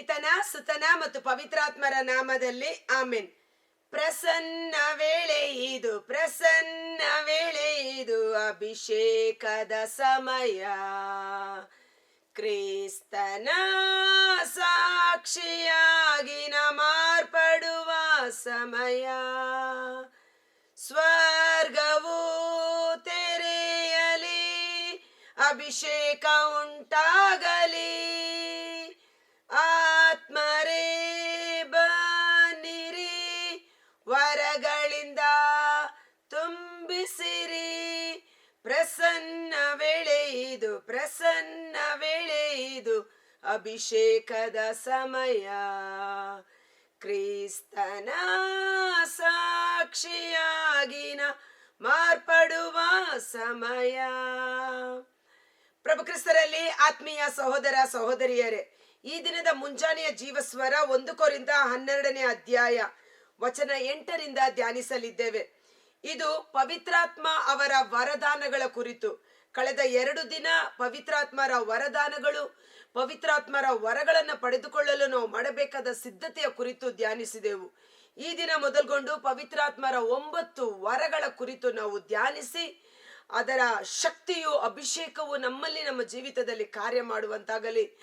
ಪಿತನ, ಸುತನ ಮತ್ತು ಪವಿತ್ರಾತ್ಮರ ನಾಮದಲ್ಲಿ ಆಮೇನ್. ಪ್ರಸನ್ನ ವೇಳೆ ಇದು, ಪ್ರಸನ್ನ ವೇಳೆ ಇದು ಅಭಿಷೇಕದ ಸಮಯ. ಕ್ರಿಸ್ತನ ಸಾಕ್ಷಿಯಾಗಿ ಮಾರ್ಪಡುವ ಸಮಯ. ಸ್ವರ್ಗವು ತೆರೆಯಲಿ, ಅಭಿಷೇಕ ಉಂಟಾಗಲಿ. ಇದು ಪ್ರಸನ್ನ ವೇಳೆ ಇದು ಅಭಿಷೇಕದ ಸಮಯ. ಕ್ರಿಸ್ತನ ಸಾಕ್ಷಿಯಾಗಿನ ಮಾರ್ಪಡುವ ಸಮಯ. ಪ್ರಭು ಕ್ರಿಸ್ತರಲ್ಲಿ ಆತ್ಮೀಯ ಸಹೋದರ ಸಹೋದರಿಯರೇ, ಈ ದಿನದ ಮುಂಜಾನೆಯ ಜೀವಸ್ವರ ಒಂದು ಕೋರಿಂದ ಹನ್ನೆರಡನೇ ಅಧ್ಯಾಯ ವಚನ ಎಂಟರಿಂದ ಧ್ಯಾನಿಸಲಿದ್ದೇವೆ. ಇದು ಪವಿತ್ರಾತ್ಮ ಅವರ ವರದಾನಗಳ ಕುರಿತು. ಕಳೆದ ಎರಡು ದಿನ ಪವಿತ್ರಾತ್ಮರ ವರದಾನಗಳು, ಪವಿತ್ರಾತ್ಮರ ವರಗಳನ್ನು ಪಡೆದುಕೊಳ್ಳಲು ನಾವು ಮಾಡಬೇಕಾದ ಸಿದ್ಧತೆಯ ಕುರಿತು ಧ್ಯಾನಿಸಿದೆವು. ಈ ದಿನ ಮೊದಲುಗೊಂಡು ಪವಿತ್ರಾತ್ಮರ ಒಂಬತ್ತು ವರಗಳ ಕುರಿತು ನಾವು ಧ್ಯಾನಿಸಿ, ಅದರ ಶಕ್ತಿಯು ಅಭಿಷೇಕವು ನಮ್ಮಲ್ಲಿ ನಮ್ಮ ಜೀವಿತದಲ್ಲಿ ಕಾರ್ಯ ಮಾಡುವಂತಾಗಲಿ.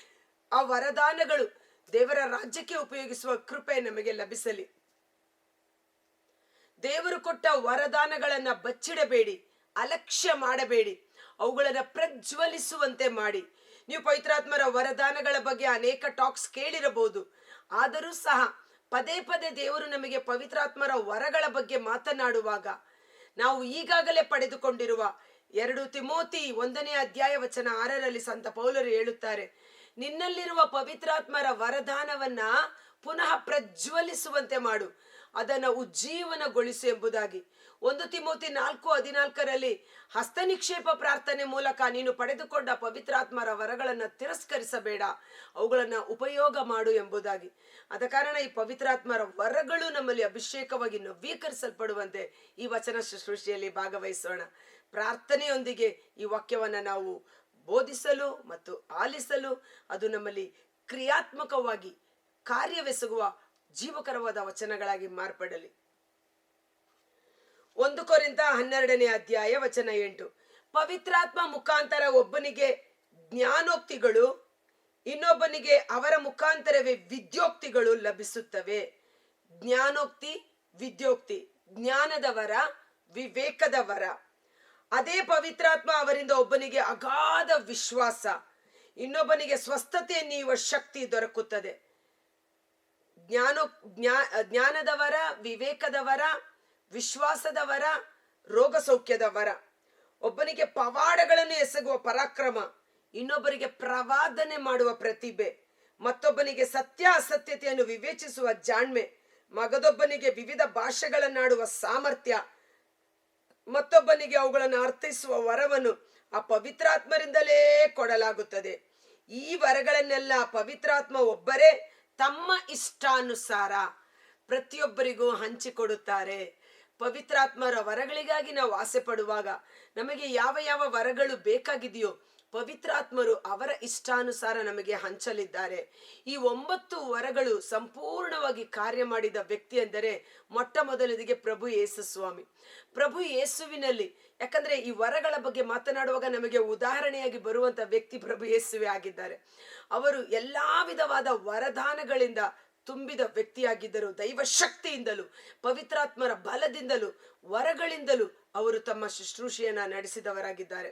ಆ ವರದಾನಗಳು ದೇವರ ರಾಜ್ಯಕ್ಕೆ ಉಪಯೋಗಿಸುವ ಕೃಪೆ ನಮಗೆ ಲಭಿಸಲಿ. ದೇವರು ಕೊಟ್ಟ ವರದಾನಗಳನ್ನ ಬಚ್ಚಿಡಬೇಡಿ, ಅಲಕ್ಷ್ಯ ಮಾಡಬೇಡಿ. ಅವುಗಳನ್ನ ಪ್ರಜ್ವಲಿಸುವಂತೆ ಮಾಡಿ. ನೀವು ಪವಿತ್ರಾತ್ಮರ ವರದಾನಗಳ ಬಗ್ಗೆ ಅನೇಕ ಟಾಕ್ಸ್ ಕೇಳಿರಬಹುದು. ಆದರೂ ಸಹ ಪದೇ ಪದೇ ದೇವರು ನಮಗೆ ಪವಿತ್ರಾತ್ಮರ ವರಗಳ ಬಗ್ಗೆ ಮಾತನಾಡುವಾಗ ನಾವು ಈಗಾಗಲೇ ಪಡೆದುಕೊಂಡಿರುವ ಎರಡು ತಿಮೋತಿ ಒಂದನೇ ಅಧ್ಯಾಯ ವಚನ ಆರರಲ್ಲಿ ಸಂತ ಪೌಲರು ಹೇಳುತ್ತಾರೆ, ನಿನ್ನಲ್ಲಿರುವ ಪವಿತ್ರಾತ್ಮರ ವರದಾನವನ್ನ ಪುನಃ ಪ್ರಜ್ವಲಿಸುವಂತೆ ಮಾಡು, ಅದನ್ನು ಉಜ್ಜೀವನಗೊಳಿಸು ಎಂಬುದಾಗಿ. ಒಂದು ತಿಮೋತಿ ನಾಲ್ಕು ಹದಿನಾಲ್ಕರಲ್ಲಿ ಹಸ್ತನಿಕ್ಷೇಪ ಪ್ರಾರ್ಥನೆ ಮೂಲಕ ನೀನು ಪಡೆದುಕೊಂಡ ಪವಿತ್ರಾತ್ಮರ ವರಗಳನ್ನ ತಿರಸ್ಕರಿಸಬೇಡ, ಅವುಗಳನ್ನ ಉಪಯೋಗ ಮಾಡು ಎಂಬುದಾಗಿ. ಆದ ಕಾರಣ ಈ ಪವಿತ್ರಾತ್ಮರ ವರಗಳು ನಮ್ಮಲ್ಲಿ ಅಭಿಷೇಕವಾಗಿ ನವೀಕರಿಸಲ್ಪಡುವಂತೆ ಈ ವಚನ ಶುಶ್ರೂಷೆಯಲ್ಲಿ ಭಾಗವಹಿಸೋಣ. ಪ್ರಾರ್ಥನೆಯೊಂದಿಗೆ ಈ ವಾಕ್ಯವನ್ನ ನಾವು ಬೋಧಿಸಲು ಮತ್ತು ಆಲಿಸಲು ಅದು ನಮ್ಮಲ್ಲಿ ಕ್ರಿಯಾತ್ಮಕವಾಗಿ ಕಾರ್ಯವೆಸಗುವ ಜೀವಕರವಾದ ವಚನಗಳಾಗಿ ಮಾರ್ಪಡಲಿ. ಒಂದು ಕೊರಿಂದ ಹನ್ನೆರಡನೇ ಅಧ್ಯಾಯ ವಚನ ಎಂಟು. ಪವಿತ್ರಾತ್ಮ ಮುಖಾಂತರ ಒಬ್ಬನಿಗೆ ಜ್ಞಾನೋಕ್ತಿಗಳು, ಇನ್ನೊಬ್ಬನಿಗೆ ಅವರ ಮುಖಾಂತರವೇ ವಿದ್ಯೋಕ್ತಿಗಳು ಲಭಿಸುತ್ತವೆ. ಜ್ಞಾನೋಕ್ತಿ, ವಿದ್ಯೋಕ್ತಿ, ಜ್ಞಾನದವರ, ವಿವೇಕದವರ. ಅದೇ ಪವಿತ್ರಾತ್ಮ ಅವರಿಂದ ಒಬ್ಬನಿಗೆ ಅಗಾಧ ವಿಶ್ವಾಸ, ಇನ್ನೊಬ್ಬನಿಗೆ ಸ್ವಸ್ಥತೆ ನೀವ ಶಕ್ತಿ ದೊರಕುತ್ತದೆ. ಜ್ಞಾನೋ, ಜ್ಞಾ, ಜ್ಞಾನದವರ, ವಿವೇಕದವರ ವಿಶ್ವಾಸದವರ ರೋಗ ಸೌಖ್ಯದವರ ಒಬ್ಬನಿಗೆ ಪವಾಡಗಳನ್ನು ಎಸಗುವ ಪರಾಕ್ರಮ, ಇನ್ನೊಬ್ಬರಿಗೆ ಪ್ರವಾದನೆ ಮಾಡುವ ಪ್ರತಿಭೆ, ಮತ್ತೊಬ್ಬನಿಗೆ ಸತ್ಯ ಅಸತ್ಯತೆಯನ್ನು ವಿವೇಚಿಸುವ ಜಾಣ್ಮೆ, ಮಗದೊಬ್ಬನಿಗೆ ವಿವಿಧ ಭಾಷೆಗಳನ್ನಾಡುವ ಸಾಮರ್ಥ್ಯ, ಮತ್ತೊಬ್ಬನಿಗೆ ಅವುಗಳನ್ನು ಅರ್ಥೈಸುವ ವರವನ್ನು ಆ ಪವಿತ್ರಾತ್ಮರಿಂದಲೇ ಕೊಡಲಾಗುತ್ತದೆ. ಈ ವರಗಳನ್ನೆಲ್ಲ ಪವಿತ್ರಾತ್ಮ ಒಬ್ಬರೇ ತಮ್ಮ ಇಷ್ಟಾನುಸಾರ ಪ್ರತಿಯೊಬ್ಬರಿಗೂ ಹಂಚಿಕೊಡುತ್ತಾರೆ. ಪವಿತ್ರಾತ್ಮರ ವರಗಳಿಗಾಗಿ ನಾವು ಆಸೆ ಪಡುವಾಗ ನಮಗೆ ಯಾವ ಯಾವ ವರಗಳು ಬೇಕಾಗಿದೆಯೋ ಪವಿತ್ರಾತ್ಮರು ಅವರ ಇಷ್ಟಾನುಸಾರ ನಮಗೆ ಹಂಚಲಿದ್ದಾರೆ. ಈ ಒಂಬತ್ತು ವರಗಳು ಸಂಪೂರ್ಣವಾಗಿ ಕಾರ್ಯ ಮಾಡಿದ ವ್ಯಕ್ತಿ ಎಂದರೆ ಮೊಟ್ಟ ಮೊದಲಿಗೆ ಪ್ರಭು ಯೇಸು ಸ್ವಾಮಿ. ಪ್ರಭು ಯೇಸುವಿನಲ್ಲಿ, ಯಾಕಂದ್ರೆ ಈ ವರಗಳ ಬಗ್ಗೆ ಮಾತನಾಡುವಾಗ ನಮಗೆ ಉದಾಹರಣೆಯಾಗಿ ಬರುವಂತ ವ್ಯಕ್ತಿ ಪ್ರಭು ಯೇಸುವೆ ಆಗಿದ್ದಾರೆ. ಅವರು ಎಲ್ಲಾ ವಿಧವಾದ ವರದಾನಗಳಿಂದ ತುಂಬಿದ ವ್ಯಕ್ತಿಯಾಗಿದ್ದರು. ದೈವ ಶಕ್ತಿಯಿಂದಲೂ ಪವಿತ್ರಾತ್ಮರ ಬಲದಿಂದಲೂ, ವರಗಳಿಂದಲೂ ಅವರು ತಮ್ಮ ಶುಶ್ರೂಷೆಯನ್ನ ನಡೆಸಿದವರಾಗಿದ್ದಾರೆ.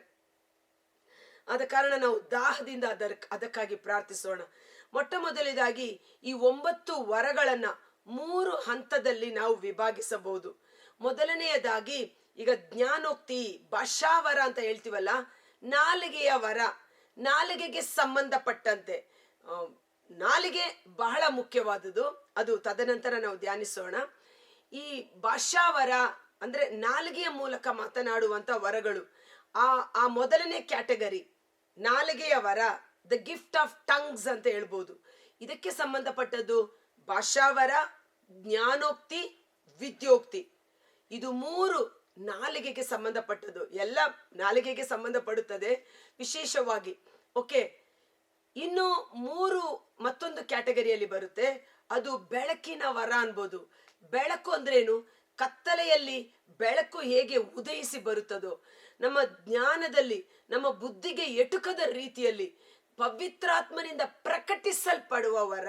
ಆದ ಕಾರಣ ನಾವು ದಾಹದಿಂದ ಅದರ ಅದಕ್ಕಾಗಿ ಪ್ರಾರ್ಥಿಸೋಣ. ಮೊಟ್ಟ ಮೊದಲಿದಾಗಿ ಈ ಒಂಬತ್ತು ವರಗಳನ್ನ ಮೂರು ಹಂತದಲ್ಲಿ ನಾವು ವಿಭಾಗಿಸಬಹುದು. ಮೊದಲನೆಯದಾಗಿ ಈಗ ಜ್ಞಾನೋಕ್ತಿ, ಭಾಷಾವರ ಅಂತ ಹೇಳ್ತೀವಲ್ಲ, ನಾಲಿಗೆಯ ವರ, ನಾಲಿಗೆಗೆ ಸಂಬಂಧಪಟ್ಟಂತೆ. ನಾಲಿಗೆ ಬಹಳ ಮುಖ್ಯವಾದುದು ಅದು ತದನಂತರ ನಾವು ಧ್ಯಾನಿಸೋಣ. ಈ ಭಾಷಾವರ ಅಂದ್ರೆ ನಾಲಿಗೆಯ ಮೂಲಕ ಮಾತನಾಡುವಂತ ವರಗಳು. ಆ ಆ ಮೊದಲನೇ ಕ್ಯಾಟಗರಿ ನಾಲಿಗೆಯ ವರ, ದ ಗಿಫ್ಟ್ ಆಫ್ ಟಂಗ್ಸ್ ಅಂತ ಹೇಳ್ಬೋದು. ಇದಕ್ಕೆ ಸಂಬಂಧಪಟ್ಟದ್ದು ಭಾಷಾವರ, ಜ್ಞಾನೋಕ್ತಿ, ವಿದ್ಯೋಕ್ತಿ. ಇದು ಮೂರು ನಾಲಿಗೆಗೆ ಸಂಬಂಧಪಟ್ಟದ್ದು. ಎಲ್ಲ ನಾಲಿಗೆಗೆ ಸಂಬಂಧಪಡುತ್ತದೆ. ವಿಶೇಷವಾಗಿ, ಓಕೆ ಇನ್ನು ಮೂರು ಮತ್ತೊಂದು ಕ್ಯಾಟಗರಿಯಲ್ಲಿ ಬರುತ್ತೆ. ಅದು ಬೆಳಕಿನ ವರ ಅನ್ಬೋದು. ಬೆಳಕು ಅಂದ್ರೇನು? ಕತ್ತಲೆಯಲ್ಲಿ ಬೆಳಕು ಹೇಗೆ ಉದಯಿಸಿ ಬರುತ್ತದೋ. ನಮ್ಮ ಜ್ಞಾನದಲ್ಲಿ, ನಮ್ಮ ಬುದ್ಧಿಗೆ ಎಟುಕದ ರೀತಿಯಲ್ಲಿ ಪವಿತ್ರಾತ್ಮನಿಂದ ಪ್ರಕಟಿಸಲ್ಪಡುವ ವರ.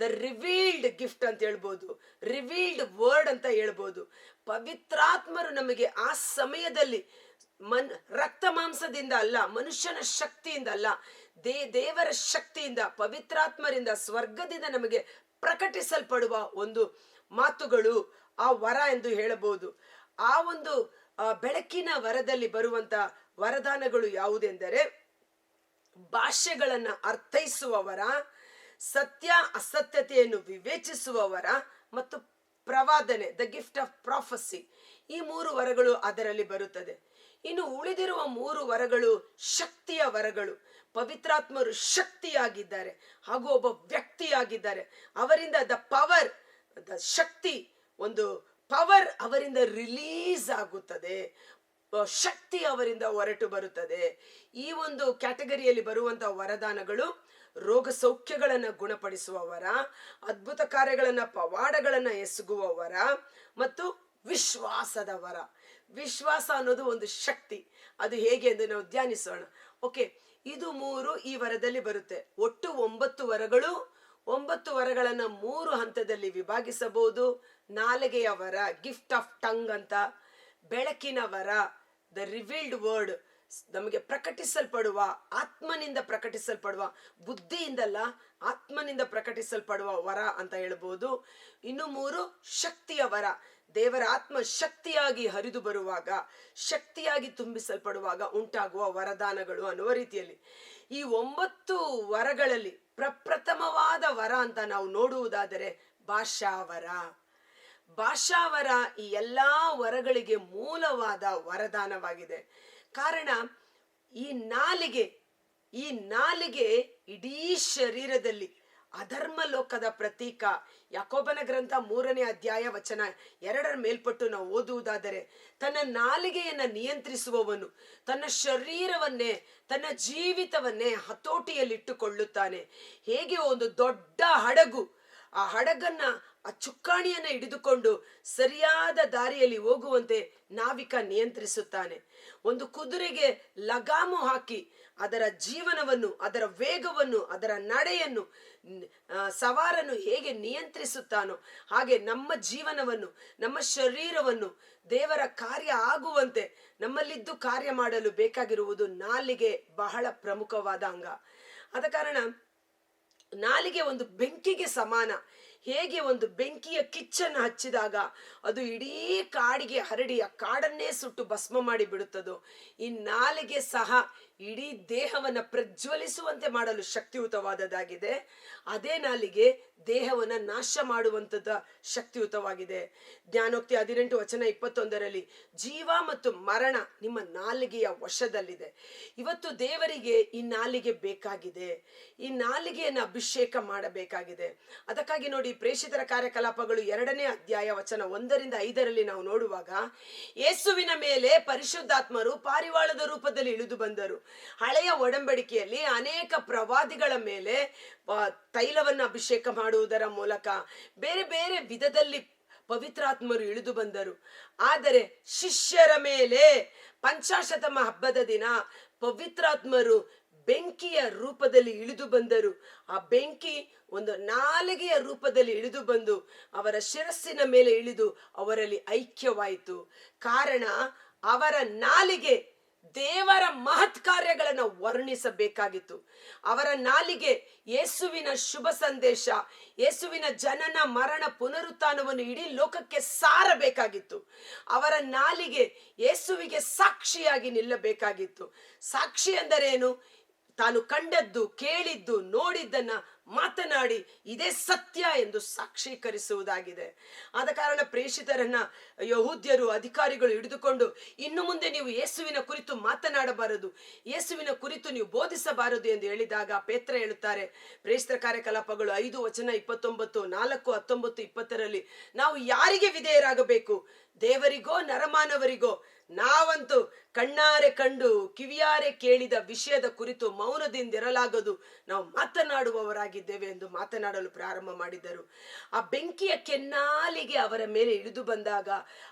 ದ ರಿವೀಲ್ಡ್ ಗಿಫ್ಟ್ ಅಂತ ಹೇಳ್ಬೋದು. ರಿವೀಲ್ಡ್ ವರ್ಡ್ ಅಂತ ಹೇಳ್ಬೋದು. ಪವಿತ್ರಾತ್ಮರು ನಮಗೆ ಆ ಸಮಯದಲ್ಲಿ ಮನ್, ರಕ್ತ ಮಾಂಸದಿಂದ ಅಲ್ಲ, ಮನುಷ್ಯನ ಶಕ್ತಿಯಿಂದ ಅಲ್ಲ ದೇ, ದೇವರ ಶಕ್ತಿಯಿಂದ, ಪವಿತ್ರಾತ್ಮರಿಂದ, ಸ್ವರ್ಗದಿಂದ ನಮಗೆ ಪ್ರಕಟಿಸಲ್ಪಡುವ ಒಂದು ಮಾತುಗಳು ಆ ವರ ಎಂದು ಹೇಳಬಹುದು. ಆ ಒಂದು ಬೆಳಕಿನ ವರದಲ್ಲಿ ಬರುವಂತ ವರದಾನಗಳು ಯಾವುದೆಂದರೆ ಭಾಷೆಗಳನ್ನ ಅರ್ಥೈಸುವವರ ಸತ್ಯ, ಅಸತ್ಯತೆಯನ್ನು ವಿವೇಚಿಸುವವರ ಮತ್ತು ಪ್ರವಾದನೆ ದ ಗಿಫ್ಟ್ ಆಫ್ ಪ್ರಾಫಸಿ ಈ ಮೂರು ವರಗಳು ಅದರಲ್ಲಿ ಬರುತ್ತದೆ. ಇನ್ನು ಉಳಿದಿರುವ ಮೂರು ವರಗಳು ಶಕ್ತಿಯ ವರಗಳು. ಪವಿತ್ರಾತ್ಮರು ಶಕ್ತಿಯಾಗಿದ್ದಾರೆ. ಹಾಗೂ ಒಬ್ಬ ವ್ಯಕ್ತಿಯಾಗಿದ್ದಾರೆ. ಅವರಿಂದ ದ ಪವರ್, ದ ಶಕ್ತಿ, ಒಂದು ಪವರ್ ಅವರಿಂದ ರಿಲೀಸ್ ಆಗುತ್ತದೆ. ಶಕ್ತಿ ಅವರಿಂದ ಹೊರಟು ಬರುತ್ತದೆ. ಈ ಒಂದು ಕ್ಯಾಟಗರಿಯಲ್ಲಿ ಬರುವಂತಹ ವರದಾನಗಳು ರೋಗ ಸೌಖ್ಯಗಳನ್ನು ಗುಣಪಡಿಸುವ ವರ ಅದ್ಭುತ ಕಾರ್ಯಗಳನ್ನ, ಪವಾಡಗಳನ್ನು ಎಸಗುವ ವರ ಮತ್ತು ವಿಶ್ವಾಸದ ವರ ವಿಶ್ವಾಸ ಅನ್ನೋದು ಒಂದು ಶಕ್ತಿ. ಅದು ಹೇಗೆ ಎಂದು ನಾವು ಧ್ಯಾನಿಸೋಣ. ಓಕೆ ಇದು ಮೂರು ಈ ವರದಲ್ಲಿ ಬರುತ್ತೆ. ಒಟ್ಟು ಒಂಬತ್ತು ವರಗಳು, ಒಂಬತ್ತು ವರಗಳನ್ನ ಮೂರು ಹಂತದಲ್ಲಿ ವಿಭಾಗಿಸಬಹುದು. ನಾಲಿಗೆಯ ವರ ಗಿಫ್ಟ್ ಆಫ್ ಟಂಗ್ ಅಂತ. ಬೆಳಕಿನ ವರ ದ ರಿವೀಲ್ಡ್ ವರ್ಡ್ ನಮಗೆ ಪ್ರಕಟಿಸಲ್ಪಡುವ, ಆತ್ಮನಿಂದ ಪ್ರಕಟಿಸಲ್ಪಡುವ, ಬುದ್ಧಿಯಿಂದಲ್ಲ, ಆತ್ಮನಿಂದ ಪ್ರಕಟಿಸಲ್ಪಡುವ ವರ ಅಂತ ಹೇಳ್ಬೋದು. ಇನ್ನು ಮೂರು, ಶಕ್ತಿಯ ವರ. ದೇವರ ಆತ್ಮ ಶಕ್ತಿಯಾಗಿ ಹರಿದು ಬರುವಾಗ, ಶಕ್ತಿಯಾಗಿ ತುಂಬಿಸಲ್ಪಡುವಾಗ ಉಂಟಾಗುವ ವರದಾನಗಳು ಅನ್ನುವ ರೀತಿಯಲ್ಲಿ. ಈ ಒಂಬತ್ತು ವರಗಳಲ್ಲಿ ಪ್ರಪ್ರಥಮವಾದ ವರ ಅಂತ ನಾವು ನೋಡುವುದಾದರೆ ಭಾಷಾವರ. ಭಾಷಾವರ ಈ ಎಲ್ಲಾ ವರಗಳಿಗೆ ಮೂಲವಾದ ವರದಾನವಾಗಿದೆ. ಕಾರಣ, ಈ ನಾಲಿಗೆ ಈ ನಾಲಿಗೆ ಇಡೀ ಶರೀರದಲ್ಲಿ ಅಧರ್ಮ ಲೋಕದ ಪ್ರತೀಕ. ಯಾಕೋಬನ ಗ್ರಂಥ ಮೂರನೇ ಅಧ್ಯಾಯ ವಚನ ಎರಡರ ಮೇಲ್ಪಟ್ಟು ನಾವು ಓದುವುದಾದರೆ, ತನ್ನ ನಾಲಿಗೆಯನ್ನ ನಿಯಂತ್ರಿಸುವವನು ತನ್ನ ಶರೀರವನ್ನೇ, ತನ್ನ ಜೀವಿತವನ್ನೇ ಹತೋಟಿಯಲ್ಲಿಟ್ಟುಕೊಳ್ಳುತ್ತಾನೆ. ಹೇಗೆ ಒಂದು ದೊಡ್ಡ ಹಡಗು, ಆ ಹಡಗನ್ನ, ಆ ಚುಕ್ಕಾಣಿಯನ್ನ ಹಿಡಿದುಕೊಂಡು ಸರಿಯಾದ ದಾರಿಯಲ್ಲಿ ಹೋಗುವಂತೆ ನಾವಿಕ ನಿಯಂತ್ರಿಸುತ್ತಾನೆ. ಒಂದು ಕುದುರೆಗೆ ಲಗಾಮು ಹಾಕಿ ಅದರ ಜೀವನವನ್ನು, ಅದರ ವೇಗವನ್ನು, ಅದರ ನಡೆಯನ್ನು ಸವಾರನು ಹೇಗೆ ನಿಯಂತ್ರಿಸುತ್ತಾನೋ ಹಾಗೆ ನಮ್ಮ ಜೀವನವನ್ನು, ನಮ್ಮ ಶರೀರವನ್ನು, ದೇವರ ಕಾರ್ಯ ಆಗುವಂತೆ ನಮ್ಮಲ್ಲಿದ್ದು ಕಾರ್ಯ ಮಾಡಲು ಬೇಕಾಗಿರುವುದು ನಾಲಿಗೆ ಬಹಳ ಪ್ರಮುಖವಾದ ಅಂಗ. ಆದ ಕಾರಣ ನಾಲಿಗೆ ಒಂದು ಬೆಂಕಿಗೆ ಸಮಾನ. ಹೇಗೆ ಒಂದು ಬೆಂಕಿಯ ಕಿಚ್ಚನ್ನು ಹಚ್ಚಿದಾಗ ಅದು ಇಡೀ ಕಾಡಿಗೆ ಹರಡಿ ಆ ಕಾಡನ್ನೇ ಸುಟ್ಟು ಭಸ್ಮ ಮಾಡಿ ಬಿಡುತ್ತದೋ ಈ ನಾಲಿಗೆ ಸಹ ಇಡೀ ದೇಹವನ್ನು ಪ್ರಜ್ವಲಿಸುವಂತೆ ಮಾಡಲು ಶಕ್ತಿಯುತವಾದದ್ದಾಗಿದೆ. ಅದೇ ನಾಲಿಗೆ ದೇಹವನ್ನು ನಾಶ ಮಾಡುವಂಥದ್ದು ಶಕ್ತಿಯುತವಾಗಿದೆ. ಜ್ಞಾನೋಕ್ತಿ ಹದಿನೆಂಟು ವಚನ ಇಪ್ಪತ್ತೊಂದರಲ್ಲಿ ಜೀವ ಮತ್ತು ಮರಣ ನಿಮ್ಮ ನಾಲಿಗೆಯ ವಶದಲ್ಲಿದೆ. ಇವತ್ತು ದೇವರಿಗೆ ಈ ನಾಲಿಗೆ ಬೇಕಾಗಿದೆ. ಈ ನಾಲಿಗೆಯನ್ನು ಅಭಿಷೇಕ ಮಾಡಬೇಕಾಗಿದೆ. ಅದಕ್ಕಾಗಿ ನೋಡಿ ಪ್ರೇಷಿತರ ಕಾರ್ಯಕಲಾಪಗಳು ಎರಡನೇ ಅಧ್ಯಾಯ ವಚನ ಒಂದರಿಂದ ಐದರಲ್ಲಿ ನಾವು ನೋಡುವಾಗ, ಯೇಸುವಿನ ಮೇಲೆ ಪರಿಶುದ್ಧಾತ್ಮರು ಪಾರಿವಾಳದ ರೂಪದಲ್ಲಿ ಇಳಿದು ಬಂದರು. ಹಳೆಯ ಒಡಂಬಡಿಕೆಯಲ್ಲಿ ಅನೇಕ ಪ್ರವಾದಿಗಳ ಮೇಲೆ ತೈಲವನ್ನು ಅಭಿಷೇಕ ಮಾಡುವುದರ ಮೂಲಕ ಬೇರೆ ಬೇರೆ ವಿಧದಲ್ಲಿ ಪವಿತ್ರಾತ್ಮರು ಇಳಿದು ಬಂದರು. ಆದರೆ ಶಿಷ್ಯರ ಮೇಲೆ ಪಂಚಾಶತಮ ಹಬ್ಬದ ದಿನ ಪವಿತ್ರಾತ್ಮರು ಬೆಂಕಿಯ ರೂಪದಲ್ಲಿ ಇಳಿದು ಬಂದರು. ಆ ಬೆಂಕಿ ಒಂದು ನಾಲಿಗೆಯ ರೂಪದಲ್ಲಿ ಇಳಿದು ಬಂದು ಅವರ ಶಿರಸ್ಸಿನ ಮೇಲೆ ಇಳಿದು ಅವರಲ್ಲಿ ಐಕ್ಯವಾಯಿತು. ಕಾರಣ ಅವರ ನಾಲಿಗೆ ದೇವರ ಮಹತ್ ಕಾರ್ಯಗಳನ್ನ ವರ್ಣಿಸಬೇಕಾಗಿತ್ತು. ಅವರ ನಾಲಿಗೆ ಯೇಸುವಿನ ಶುಭ ಸಂದೇಶ, ಯೇಸುವಿನ ಜನನ, ಮರಣ, ಪುನರುತ್ಥಾನವನ್ನು ಇಡೀ ಲೋಕಕ್ಕೆ ಸಾರಬೇಕಾಗಿತ್ತು. ಅವರ ನಾಲಿಗೆ ಯೇಸುವಿಗೆ ಸಾಕ್ಷಿಯಾಗಿ ನಿಲ್ಲಬೇಕಾಗಿತ್ತು. ಸಾಕ್ಷಿ ಎಂದರೇನು? ತಾನು ಕಂಡದ್ದು, ಕೇಳಿದ್ದು, ನೋಡಿದ್ದನ್ನ ಮಾತನಾಡಿ ಇದೇ ಸತ್ಯ ಎಂದು ಸಾಕ್ಷೀಕರಿಸುವುದಾಗಿದೆ. ಆದ ಕಾರಣ ಪ್ರೇಷಿತರನ್ನ, ಯಹೂದ್ಯರು, ಅಧಿಕಾರಿಗಳು ಹಿಡಿದುಕೊಂಡು ಇನ್ನು ಮುಂದೆ ನೀವು ಯೇಸುವಿನ ಕುರಿತು ಮಾತನಾಡಬಾರದು, ಯೇಸುವಿನ ಕುರಿತು ನೀವು ಬೋಧಿಸಬಾರದು ಎಂದು ಹೇಳಿದಾಗ ಪೇತ್ರ ಹೇಳುತ್ತಾರೆ, ಪ್ರೇಷಿತರ ಕಾರ್ಯಕಲಾಪಗಳು ಐದು ವಚನ ಇಪ್ಪತ್ತೊಂಬತ್ತು, ನಾಲ್ಕು, ಹತ್ತೊಂಬತ್ತು, ಇಪ್ಪತ್ತರಲ್ಲಿ, ನಾವು ಯಾರಿಗೆ ವಿಧೇಯರಾಗಬೇಕು? ದೇವರಿಗೋ, ನರಮಾನವರಿಗೋ? ನಾವಂತೂ ಕಣ್ಣಾರೆ ಕಂಡು ಕಿವಿಯಾರೆ ಕೇಳಿದ ವಿಷಯದ ಕುರಿತು ಮೌನದಿಂದಿರಲಾಗದು. ನಾವು ಮಾತನಾಡುವವರಾಗಿದ್ದೇವೆ ಎಂದು ಮಾತನಾಡಲು ಪ್ರಾರಂಭ ಮಾಡಿದ್ದರು ಆ ಬೆಂಕಿಯ ಕೆನ್ನಾಲಿಗೆ ಅವರ ಮೇಲೆ ಇಳಿದು ಬಂದಾಗ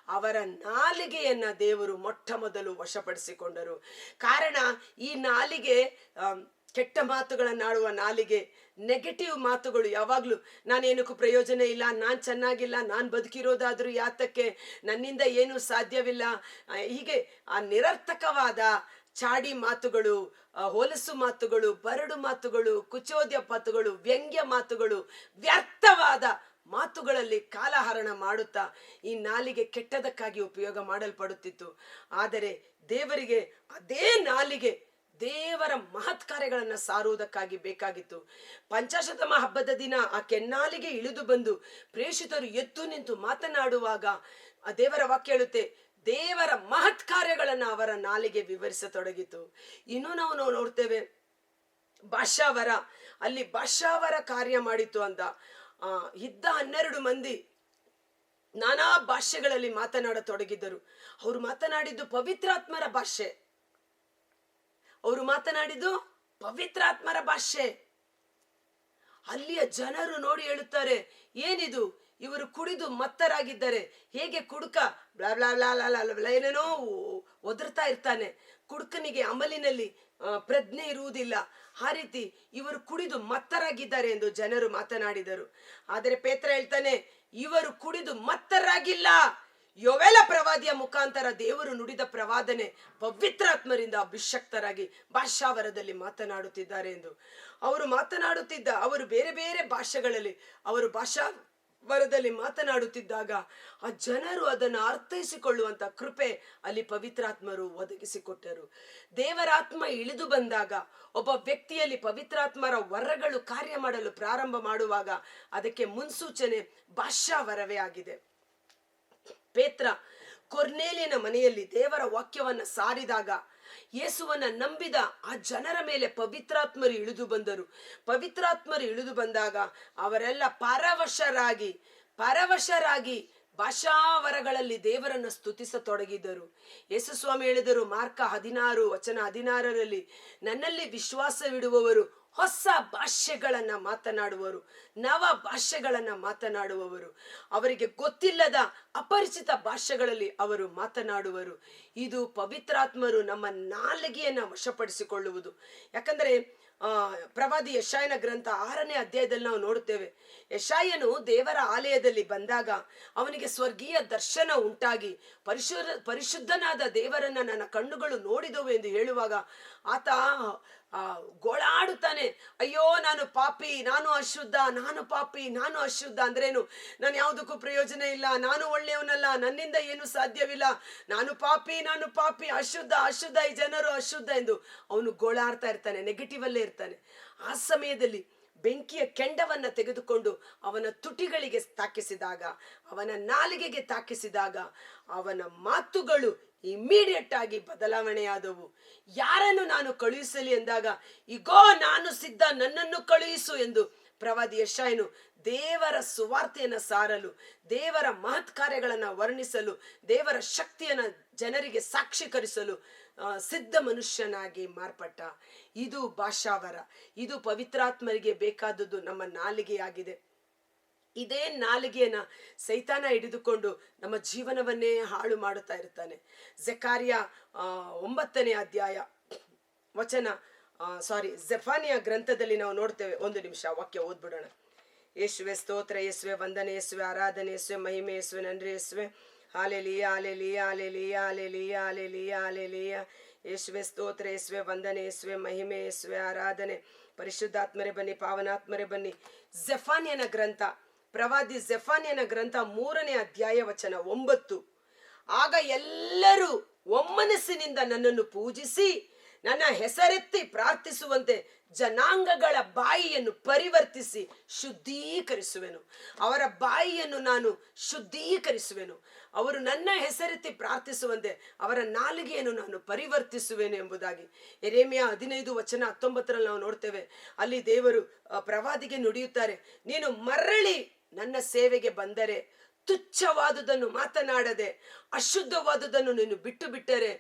ಅವರ ನಾಲಿಗೆಯನ್ನ ದೇವರು ಮೊಟ್ಟ ಮೊದಲು ವಶಪಡಿಸಿಕೊಂಡರು. ಕಾರಣ ಈ ನಾಲಿಗೆ ಕೆಟ್ಟ ಮಾತುಗಳನ್ನಾಡುವ ನಾಲಿಗೆ ನೆಗೆಟಿವ್ ಮಾತುಗಳು ಯಾವಾಗಲೂ, ನಾನೇನಕ್ಕೂ ಪ್ರಯೋಜನ ಇಲ್ಲ, ನಾನು ಚೆನ್ನಾಗಿಲ್ಲ, ನಾನು ಬದುಕಿರೋದಾದರೂ ಯಾತಕ್ಕೆ, ನನ್ನಿಂದ ಏನೂ ಸಾಧ್ಯವಿಲ್ಲ. ಹೀಗೆ ಆ ನಿರರ್ಥಕವಾದ ಚಾಡಿ ಮಾತುಗಳು ಹೊಲಸು ಮಾತುಗಳು, ಬರಡು ಮಾತುಗಳು, ಕುಚೋದ್ಯ ಮಾತುಗಳು, ವ್ಯಂಗ್ಯ ಮಾತುಗಳು, ವ್ಯರ್ಥವಾದ ಮಾತುಗಳಲ್ಲಿ ಕಾಲಹರಣ ಮಾಡುತ್ತಾ ಈ ನಾಲಿಗೆ ಕೆಟ್ಟದಕ್ಕಾಗಿ ಉಪಯೋಗ ಮಾಡಲ್ಪಡುತ್ತಿತ್ತು. ಆದರೆ ದೇವರಿಗೆ ಅದೇ ನಾಲಿಗೆ ದೇವರ ಮಹತ್ ಕಾರ್ಯಗಳನ್ನ ಸಾರುವುದಕ್ಕಾಗಿ ಬೇಕಾಗಿತ್ತು. ಪಂಚಾಶತಮ ಹಬ್ಬದ ದಿನ ಆ ಕೆನ್ನಾಲಿಗೆ ಇಳಿದು ಬಂದು ಪ್ರೇಷಿತರು ಎದ್ದು ನಿಂತು ಮಾತನಾಡುವಾಗ ಆ ದೇವರ ವಾಕ್ಯ ಹೇಳುತ್ತೆ ದೇವರ ಮಹತ್ ಕಾರ್ಯಗಳನ್ನ ಅವರ ನಾಲಿಗೆ ವಿವರಿಸತೊಡಗಿತು. ಇನ್ನೂ ನಾವು ನಾವು ನೋಡ್ತೇವೆ ಭಾಷಾವರ ಅಲ್ಲಿ ಭಾಷಾವರ ಕಾರ್ಯ ಮಾಡಿತು ಅಂತ. ಆ, ಇದ್ದ ಹನ್ನೆರಡು ಮಂದಿ ನಾನಾ ಭಾಷೆಗಳಲ್ಲಿ ಮಾತನಾಡತೊಡಗಿದ್ದರು ಅವರು ಮಾತನಾಡಿದ್ದು ಪವಿತ್ರಾತ್ಮರ ಭಾಷೆ ಅವರು ಮಾತನಾಡಿದ್ದು ಪವಿತ್ರಾತ್ಮರ ಭಾಷೆ. ಅಲ್ಲಿಯ ಜನರು ನೋಡಿ ಹೇಳುತ್ತಾರೆ, ಏನಿದು? ಇವರು ಕುಡಿದು ಮತ್ತರಾಗಿದ್ದಾರೆ. ಹೇಗೆ ಕುಡುಕ? ಏನೇನೋ ಒದರ್ತಾ ಇರ್ತಾನೆ. ಕುಡುಕನಿಗೆ ಅಮಲಿನಲ್ಲಿ ಪ್ರಜ್ಞೆ ಇರುವುದಿಲ್ಲ. ಆ ರೀತಿ ಇವರು ಕುಡಿದು ಮತ್ತರಾಗಿದ್ದಾರೆ ಎಂದು ಜನರು ಮಾತನಾಡಿದರು. ಆದರೆ ಪೇತ್ರ ಹೇಳ್ತಾನೆ, ಇವರು ಕುಡಿದು ಮತ್ತರಾಗಿಲ್ಲ. ಯೋವೆಲ ಪ್ರವಾದಿಯ ಮುಖಾಂತರ ದೇವರು ನುಡಿದ ಪ್ರವಾದನೆ ಪವಿತ್ರಾತ್ಮರಿಂದ ಅಭಿಷಕ್ತರಾಗಿ ಭಾಷಾವರದಲ್ಲಿ ಮಾತನಾಡುತ್ತಿದ್ದಾರೆ ಎಂದು. ಅವರು ಮಾತನಾಡುತ್ತಿದ್ದ, ಅವರು ಬೇರೆ ಬೇರೆ ಭಾಷೆಗಳಲ್ಲಿ, ಅವರು ಭಾಷಾ ವರದಲ್ಲಿ ಮಾತನಾಡುತ್ತಿದ್ದಾಗ ಆ ಜನರು ಅದನ್ನು ಅರ್ಥೈಸಿಕೊಳ್ಳುವಂತ ಕೃಪೆ ಅಲ್ಲಿ ಪವಿತ್ರಾತ್ಮರು ಒದಗಿಸಿಕೊಟ್ಟರು. ದೇವರಾತ್ಮ ಇಳಿದು ಬಂದಾಗ, ಒಬ್ಬ ವ್ಯಕ್ತಿಯಲ್ಲಿ ಪವಿತ್ರಾತ್ಮರ ವರಗಳು ಕಾರ್ಯ ಮಾಡಲು ಪ್ರಾರಂಭ ಮಾಡುವಾಗ ಅದಕ್ಕೆ ಮುನ್ಸೂಚನೆ ಭಾಷಾ ವರವೇ ಆಗಿದೆ. ಪೇತ್ರ ಕೊರ್ನೇಲಿನ ಮನೆಯಲ್ಲಿ ದೇವರ ವಾಕ್ಯವನ್ನ ಸಾರಿದಾಗ ಯೇಸುವನ್ನ ನಂಬಿದ ಆ ಜನರ ಮೇಲೆ ಪವಿತ್ರಾತ್ಮರು ಇಳಿದು ಬಂದರು. ಪವಿತ್ರಾತ್ಮರು ಇಳಿದು ಬಂದಾಗ ಅವರೆಲ್ಲ ಪರವಶರಾಗಿ ಪರವಶರಾಗಿ ಭಾಷಾವರಗಳಲ್ಲಿ ದೇವರನ್ನು ಸ್ತುತಿಸತೊಡಗಿದರು. ಯೇಸು ಸ್ವಾಮಿ ಹೇಳಿದರು, ಮಾರ್ಕ ಹದಿನಾರು, ವಚನ ಹದಿನಾರರಲ್ಲಿ ನನ್ನಲ್ಲಿ ವಿಶ್ವಾಸವಿಡುವವರು ಹೊಸ ಭಾಷೆಗಳನ್ನು ಮಾತನಾಡುವರು, ನವ ಭಾಷೆಗಳನ್ನು ಮಾತನಾಡುವವರು. ಅವರಿಗೆ ಗೊತ್ತಿಲ್ಲದ ಅಪರಿಚಿತ ಭಾಷೆಗಳಲ್ಲಿ ಅವರು ಮಾತನಾಡುವರು. ಇದು ಪವಿತ್ರಾತ್ಮರು ನಮ್ಮ ನಾಲಿಗೆಯನ್ನು ವಶಪಡಿಸಿಕೊಳ್ಳುವುದು. ಯಾಕಂದರೆ ಪ್ರವಾದಿ ಯಶಾಯನ ಗ್ರಂಥ ಆರನೇ ಅಧ್ಯಾಯದಲ್ಲಿ ನಾವು ನೋಡುತ್ತೇವೆ ಯಶಾಯನು ದೇವರ ಆಲಯದಲ್ಲಿ ಬಂದಾಗ ಅವನಿಗೆ ಸ್ವರ್ಗೀಯ ದರ್ಶನ ಉಂಟಾಗಿ ಪರಿಶುರ ಪರಿಶುದ್ಧನಾದ ದೇವರನ್ನ ನನ್ನ ಕಣ್ಣುಗಳು ನೋಡಿದವು ಎಂದು ಹೇಳುವಾಗ ಆತ ಗೋಳಾಡುತ್ತಾನೆ. ಅಯ್ಯೋ, ನಾನು ಪಾಪಿ, ನಾನು ಅಶುದ್ಧ, ನಾನು ಪಾಪಿ, ನಾನು ಅಶುದ್ಧ ಅಂದ್ರೇನು? ನಾನು ಯಾವುದಕ್ಕೂ ಪ್ರಯೋಜನ ಇಲ್ಲ, ನಾನು ಒಳ್ಳೆಯವನಲ್ಲ, ನನ್ನಿಂದ ಏನು ಸಾಧ್ಯವಿಲ್ಲ. ನಾನು ಪಾಪಿ ನಾನು ಪಾಪಿ, ಅಶುದ್ಧ ಅಶುದ್ಧ, ಈ ಜನರು ಅಶುದ್ಧ ಎಂದು ಅವನು ಗೋಳಾಡ್ತಾ ಇರ್ತಾನೆ ನೆಗೆಟಿವ್ ಅಲ್ಲೇ ಇರ್ತಾನೆ. ಆ ಸಮಯದಲ್ಲಿ ಬೆಂಕಿಯ ಕೆಂಡವನ್ನು ತೆಗೆದುಕೊಂಡು ಅವನ ತುಟಿಗಳಿಗೆ ತಾಕಿಸಿದಾಗ, ಅವನ ನಾಲಿಗೆಗೆ ತಾಕಿಸಿದಾಗ ಅವನ ಮಾತುಗಳು ಇಮಿಡಿಯೇಟ್ ಆಗಿ ಬದಲಾವಣೆಯಾದವು. ಯಾರನ್ನು ನಾನು ಕಳುಹಿಸಲಿ ಎಂದಾಗ, ಇಗೋ, ನಾನು ಸಿದ್ಧ, ನನ್ನನ್ನು ಕಳುಹಿಸು ಎಂದು ಪ್ರವಾದಿ ಯಶಾಯನು ದೇವರ ಸುವಾರ್ತೆಯನ್ನು ಸಾರಲು, ದೇವರ ಮಹತ್ ಕಾರ್ಯಗಳನ್ನು ವರ್ಣಿಸಲು, ದೇವರ ಶಕ್ತಿಯನ್ನು ಜನರಿಗೆ ಸಾಕ್ಷೀಕರಿಸಲು ಸಿದ್ಧ ಮನುಷ್ಯನಾಗಿ ಮಾರ್ಪಟ್ಟ. ಇದು ಭಾಷಾವರ. ಇದು ಪವಿತ್ರಾತ್ಮರಿಗೆ ಬೇಕಾದದ್ದು ನಮ್ಮ ನಾಲಿಗೆಯಾಗಿದೆ. ಇದೇ ನಾಲಿಗೆಯನ್ನ ಸೈತಾನ ಹಿಡಿದುಕೊಂಡು ನಮ್ಮ ಜೀವನವನ್ನೇ ಹಾಳು ಮಾಡುತ್ತಾ ಇರ್ತಾನೆ ಜೆಕಾರಿಯ ಒಂಬತ್ತನೇ ಅಧ್ಯಾಯ ವಚನ ಸಾರಿ ಜೆಫಾನಿಯ ಗ್ರಂಥದಲ್ಲಿ ನಾವು ನೋಡ್ತೇವೆ. ಒಂದು ನಿಮಿಷ, ವಾಕ್ಯ ಓದ್ಬಿಡೋಣ. ಯೇಸುವೆ ಸ್ತೋತ್ರ, ಯೇಸುವೆ ವಂದನೆ, ಯೇಸುವೆ ಆರಾಧನೆ, ಯೇಸುವೆ ಮಹಿಮೆ, ಯೇಸುವೆ ನನ್ರಿ, ಯೇಸುವೆ ಹಾಲೆಲಿಯ ಹಾಲೆಲಿಯ ಹಾಲೆಲಿಯ ಹಾಲೆಲಿಯ ಹಾಲೆಲಿಯ ಹಾಲೆಲಿಯ ಯೇಸುವೆ ಸ್ತೋತ್ರ, ಯೇಸುವೆ ವಂದನೆ, ಯೇಸುವೆ ಮಹಿಮೆ, ಯೇಸುವೆ ಆರಾಧನೆ. ಪರಿಶುದ್ಧಾತ್ಮರೇ ಬನ್ನಿ, ಪಾವನಾತ್ಮರೇ ಬನ್ನಿ. ಜೆಫಾನಿಯನ ಗ್ರಂಥ, ಪ್ರವಾದಿ ಜೆಫಾನಿಯನ ಗ್ರಂಥ ಮೂರನೇ ಅಧ್ಯಾಯ ವಚನ ಒಂಬತ್ತು. ಆಗ ಎಲ್ಲರೂ ಒಮ್ಮನಸ್ಸಿನಿಂದ ನನ್ನನ್ನು ಪೂಜಿಸಿ, ನನ್ನ ಹೆಸರೆತ್ತಿ ಪ್ರಾರ್ಥಿಸುವಂತೆ ಜನಾಂಗಗಳ ಬಾಯಿಯನ್ನು ಪರಿವರ್ತಿಸಿ ಶುದ್ಧೀಕರಿಸುವೆನು. ಅವರ ಬಾಯಿಯನ್ನು ನಾನು ಶುದ್ಧೀಕರಿಸುವೆನು. ಅವರು ನನ್ನ ಹೆಸರೆತ್ತಿ ಪ್ರಾರ್ಥಿಸುವಂತೆ ಅವರ ನಾಲಿಗೆಯನ್ನು ನಾನು ಪರಿವರ್ತಿಸುವೆನು ಎಂಬುದಾಗಿ. ಎರೇಮಿಯ ಹದಿನೈದು ವಚನ ಹತ್ತೊಂಬತ್ತರಲ್ಲಿ ನಾವು ನೋಡ್ತೇವೆ, ಅಲ್ಲಿ ದೇವರು ಪ್ರವಾದಿಗೆ ನುಡಿಯುತ್ತಾರೆ, ನೀನು ಮರಳಿ ನನ್ನ ಸೇವೆಗೆ ಬಂದರೆ, ತುಚ್ಛವಾದುದನ್ನು ಮಾತನಾಡದೆ, ಅಶುದ್ಧವಾದುದನ್ನು ನೀನು ಬಿಟ್ಟು ಬಿಟ್ಟರೆ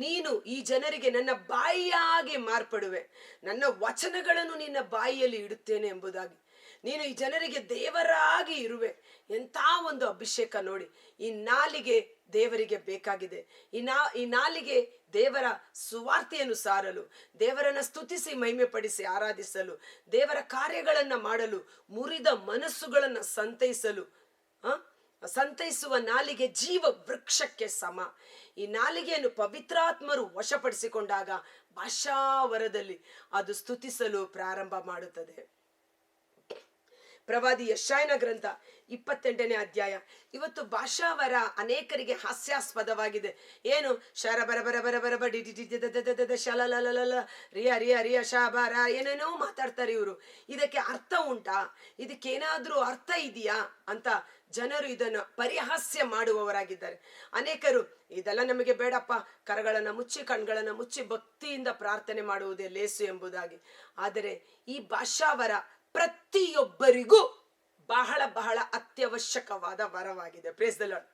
ನೀನು ಈ ಜನರಿಗೆ ನನ್ನ ಬಾಯಿಯಾಗಿ ಮಾರ್ಪಡುವೆ. ನನ್ನ ವಚನಗಳನ್ನು ನಿನ್ನ ಬಾಯಿಯಲ್ಲಿ ಇಡುತ್ತೇನೆ ಎಂಬುದಾಗಿ. ನೀನು ಈ ಜನರಿಗೆ ದೇವರಾಗಿ ಇರುವೆ. ಎಂಥ ಒಂದು ಅಭಿಷೇಕ ನೋಡಿ. ಈ ನಾಲಿಗೆ ದೇವರಿಗೆ ಬೇಕಾಗಿದೆ. ಈ ನಾ, ಈ ನಾಲಿಗೆ ದೇವರ ಸುವಾರ್ತೆಯನ್ನು ಸಾರಲು, ದೇವರನ್ನು ಸ್ತುತಿಸಿ ಮಹಿಮೆ ಪಡಿಸಿ ಆರಾಧಿಸಲು, ದೇವರ ಕಾರ್ಯಗಳನ್ನು ಮಾಡಲು, ಮುರಿದ ಮನಸ್ಸುಗಳನ್ನು ಸಂತೈಸಲು? ಸಂತೈಸುವ ನಾಲಿಗೆ ಜೀವ ವೃಕ್ಷಕ್ಕೆ ಸಮ. ಈ ನಾಲಿಗೆಯನ್ನು ಪವಿತ್ರಾತ್ಮರು ವಶಪಡಿಸಿಕೊಂಡಾಗ ಭಾಷಾವರದಲ್ಲಿ ಅದು ಸ್ತುತಿಸಲು ಪ್ರಾರಂಭ ಮಾಡುತ್ತದೆ. ಪ್ರವಾದಿ ಯಶಾಯನ ಗ್ರಂಥ ಇಪ್ಪತ್ತೆಂಟನೇ ಅಧ್ಯಾಯ. ಇವತ್ತು ಭಾಷಾವರ ಅನೇಕರಿಗೆ ಹಾಸ್ಯಾಸ್ಪದವಾಗಿದೆ. ಏನು? ಶರ ಬರ ಬರ ಬರ ಬರ ಬಡಿ ಶಲ ಲ ಲ ಲ ಲ ರಿಯ ರಿಯ ರಿಯ ಶ ಬ ರ ಏನೇನೋ ಮಾತಾಡ್ತಾರೆ ಇವರು. ಇದಕ್ಕೆ ಅರ್ಥ ಉಂಟಾ? ಇದಕ್ಕೇನಾದ್ರೂ ಅರ್ಥ ಇದೆಯಾ? ಅಂತ ಜನರು ಇದನ್ನು ಪರಿಹಾಸ್ಯ ಮಾಡುವವರಾಗಿದ್ದಾರೆ. ಅನೇಕರು, ಇದೆಲ್ಲ ನಮಗೆ ಬೇಡಪ್ಪ. ಕರಗಳನ್ನು ಮುಚ್ಚಿ, ಕಣ್ಗಳನ್ನು ಮುಚ್ಚಿ ಭಕ್ತಿಯಿಂದ ಪ್ರಾರ್ಥನೆ ಮಾಡುವುದೇ ಲೇಸು ಎಂಬುದಾಗಿ. ಆದರೆ ಈ ಭಾಷಾವರ ಪ್ರತಿಯೊಬ್ಬರಿಗೂ ಬಹಳ ಬಹಳ ಅತ್ಯವಶ್ಯಕವಾದ ವರವಾಗಿದೆ. Praise the lord